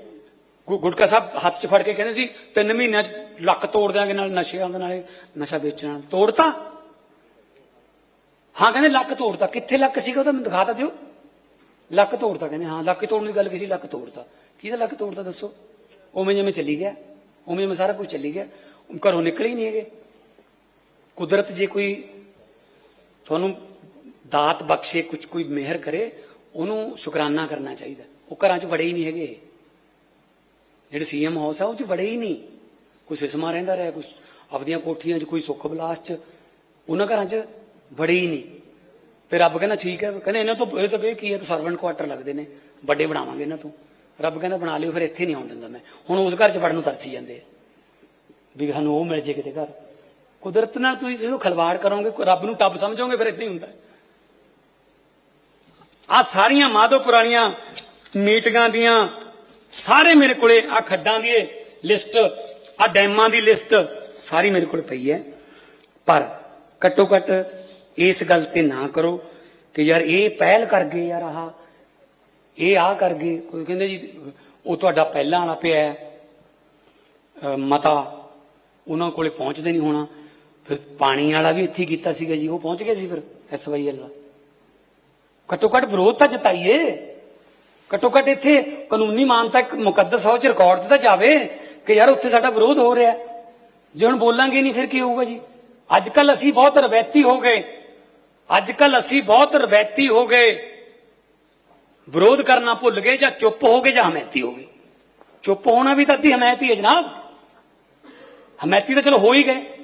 ਗੁ- ਗੁਟਕਾ ਸਾਹਿਬ ਹੱਥ 'ਚ ਫੜ ਕੇ ਕਹਿੰਦੇ ਸੀ, ਤਿੰਨ ਮਹੀਨਿਆਂ 'ਚ ਲੱਕ ਤੋੜ ਦਿਆਂਗੇ ਨਾਲ ਨਸ਼ਿਆਂ ਦੇ ਨਾਲੇ ਨਸ਼ਾ ਵੇਚਣ ਨਾਲ ਤੋੜਤਾ? ਹਾਂ, ਕਹਿੰਦੇ ਲੱਕ ਤੋੜਤਾ। ਕਿੱਥੇ ਲੱਕ ਸੀਗਾ ਉਹਦਾ? ਮੈਨੂੰ ਦਿਖਾ ਤਾਂ ਦਿਓ। ਲੱਕ ਤੋੜਤਾ ਕਹਿੰਦੇ, ਹਾਂ, ਲੱਕ ਤੋੜਨ ਦੀ ਗੱਲ ਕਿਸੇ ਲੱਕ ਤੋੜਤਾ। ਕਿਹਦਾ ਲੱਕ ਤੋੜਤਾ ਦੱਸੋ? ਉਵੇਂ ਜਿਵੇਂ ਚੱਲੀ ਗਿਆ। ਉਵੇਂ ਜਿਵੇਂ ਸਾਰਾ ਕੁਝ ਚੱਲੀ ਗਿਆ। ਘਰੋਂ ਨਿਕਲੇ ਹੀ ਨਹੀਂ ਹੈਗੇ। ਕੁਦਰਤ ਜੇ ਕੋਈ ਤੁਹਾਨੂੰ ਦਾਤ ਬਖਸ਼ੇ ਕੁਝ ਕੋਈ ਮਿਹਰ ਕਰੇ, ਉਹਨੂੰ ਸ਼ੁਕਰਾਨਾ ਕਰਨਾ ਚਾਹੀਦਾ। ਉਹ ਘਰਾਂ 'ਚ ਵੜੇ ਹੀ ਨਹੀਂ ਹੈਗੇ। ਜਿਹੜੇ ਸੀਐਮ ਹਾਊਸ ਆ, ਉਹ 'ਚ ਵੜੇ ਹੀ ਨਹੀਂ। ਕੋਈ ਸਿਸਮਾ ਰਹਿੰਦਾ ਰਿਹਾ, ਕੋਈ ਆਪਦੀਆਂ ਕੋਠੀਆਂ 'ਚ, ਕੋਈ ਸੁੱਖ ਬਲਾਸ 'ਚ, ਉਹਨਾਂ ਘਰਾਂ 'ਚ ਵੜੇ ਹੀ ਨਹੀਂ। ਤੇ ਰੱਬ ਕਹਿੰਦਾ, ਠੀਕ ਹੈ। ਕਹਿੰਦੇ, ਇਹਨਾਂ ਤੋਂ ਇਹ ਤਾਂ ਕਹੇ ਕੀ ਹੈ? ਤਾਂ ਸਰਵੈਂਟ ਕੁਆਟਰ ਲੱਗਦੇ ਨੇ। ਵੱਡੇ ਬਣਾਵਾਂਗੇ ਇਹਨਾਂ ਤੋਂ। ਰੱਬ ਕਹਿੰਦਾ, ਬਣਾ ਲਿਓ, ਫਿਰ ਇੱਥੇ ਨਹੀਂ ਆਉਣ ਦਿੰਦਾ ਮੈਂ। ਹੁਣ ਉਸ ਘਰ 'ਚ ਵੜਨ ਨੂੰ ਤਰਸੀ ਜਾਂਦੇ ਆ। ਵੀ ਸਾਨੂੰ ਉਹ ਮਿਲ ਜੇ ਕਿਤੇ ਘਰ। ਕੁਦਰਤ ਨਾਲ ਤੁਸੀਂ ਜਦੋਂ ਖਲਵਾੜ ਕਰੋਗੇ, ਰੱਬ ਨੂੰ ਟੱਬ ਸਮਝੋਗੇ, ਫਿਰ ਇੱਥੇ ਹੀ ਹੁੰਦਾ। ਆ ਸਾਰੀਆਂ ਮਾਧੋਪੁਰ ਵਾਲੀਆਂ ਮੀਟਿੰਗਾਂ ਦੀਆਂ, ਸਾਰੇ ਮੇਰੇ ਕੋਲੇ ਆ ਖੱਡਾਂ ਦੀ ਲਿਸਟ ਆ ਡੈਮਾਂ ਦੀ ਲਿਸਟ ਸਾਰੀ ਮੇਰੇ ਕੋਲ ਪਈ ਹੈ। ਪਰ ਘੱਟੋ ਘੱਟ ਇਸ ਗੱਲ ਤੇ ਨਾ ਕਰੋ ਕਿ ਯਾਰ ਇਹ ਪਹਿਲ ਕਰ ਗਏ ਯਾਰ ਆਹ, ਇਹ ਆ ਕਰ ਗਏ। ਕੋਈ ਕਹਿੰਦੇ ਜੀ, ਉਹ ਤੁਹਾਡਾ ਪਹਿਲਾਂ ਵਾਲਾ ਪਿਆ ਹੈ। ਮਤਾ ਉਹਨਾਂ ਕੋਲੇ ਪਹੁੰਚਦੇ ਨਹੀਂ ਹੋਣਾ। ਫਿਰ ਪਾਣੀ ਵਾਲਾ ਵੀ ਇੱਥੇ ਕੀਤਾ ਸੀਗਾ ਜੀ, ਉਹ ਪਹੁੰਚ ਗਿਆ ਸੀ ਫਿਰ ਐਸਵਾਈਐਲ ਦਾ ਘੱਟੋ ਘੱਟ ਵਿਰੋਧ ਤਾਂ ਜਤਾਈਏ। ਘੱਟੋ ਘੱਟ ਇੱਥੇ ਕਾਨੂੰਨੀ ਮਾਨਤਾ ਇੱਕ ਮੁਕੱਦਸ ਹੋ ਚ ਰਿਕਾਰਡ ਤੇ ਤਾਂ ਜਾਵੇ ਕਿ ਯਾਰ ਉੱਥੇ ਸਾਡਾ ਵਿਰੋਧ ਹੋ ਰਿਹਾ। ਜੇ ਹੁਣ ਬੋਲਾਂਗੇ ਨਹੀਂ, ਫਿਰ ਕੀ ਹੋਊਗਾ ਜੀ? ਅੱਜ ਕੱਲ ਅਸੀਂ ਬਹੁਤ ਰਵੈਤੀ ਹੋ ਗਏ। ਅੱਜ ਕੱਲ ਅਸੀਂ ਬਹੁਤ ਰਵੈਤੀ ਹੋ ਗਏ। ਵਿਰੋਧ ਕਰਨਾ ਭੁੱਲ ਗਏ ਜਾਂ ਚੁੱਪ ਹੋ ਗਏ ਜਾਂ ਹਮੈਤੀ ਹੋ ਗਏ। ਚੁੱਪ ਹੋਣਾ ਵੀ ਤਾਂ ਅੱਧੀ ਹਮਾਇਤੀ ਹੈ ਜਨਾਬ। ਹਮਾਇਤੀ ਤਾਂ ਚਲੋ ਹੋ ਹੀ ਗਏ।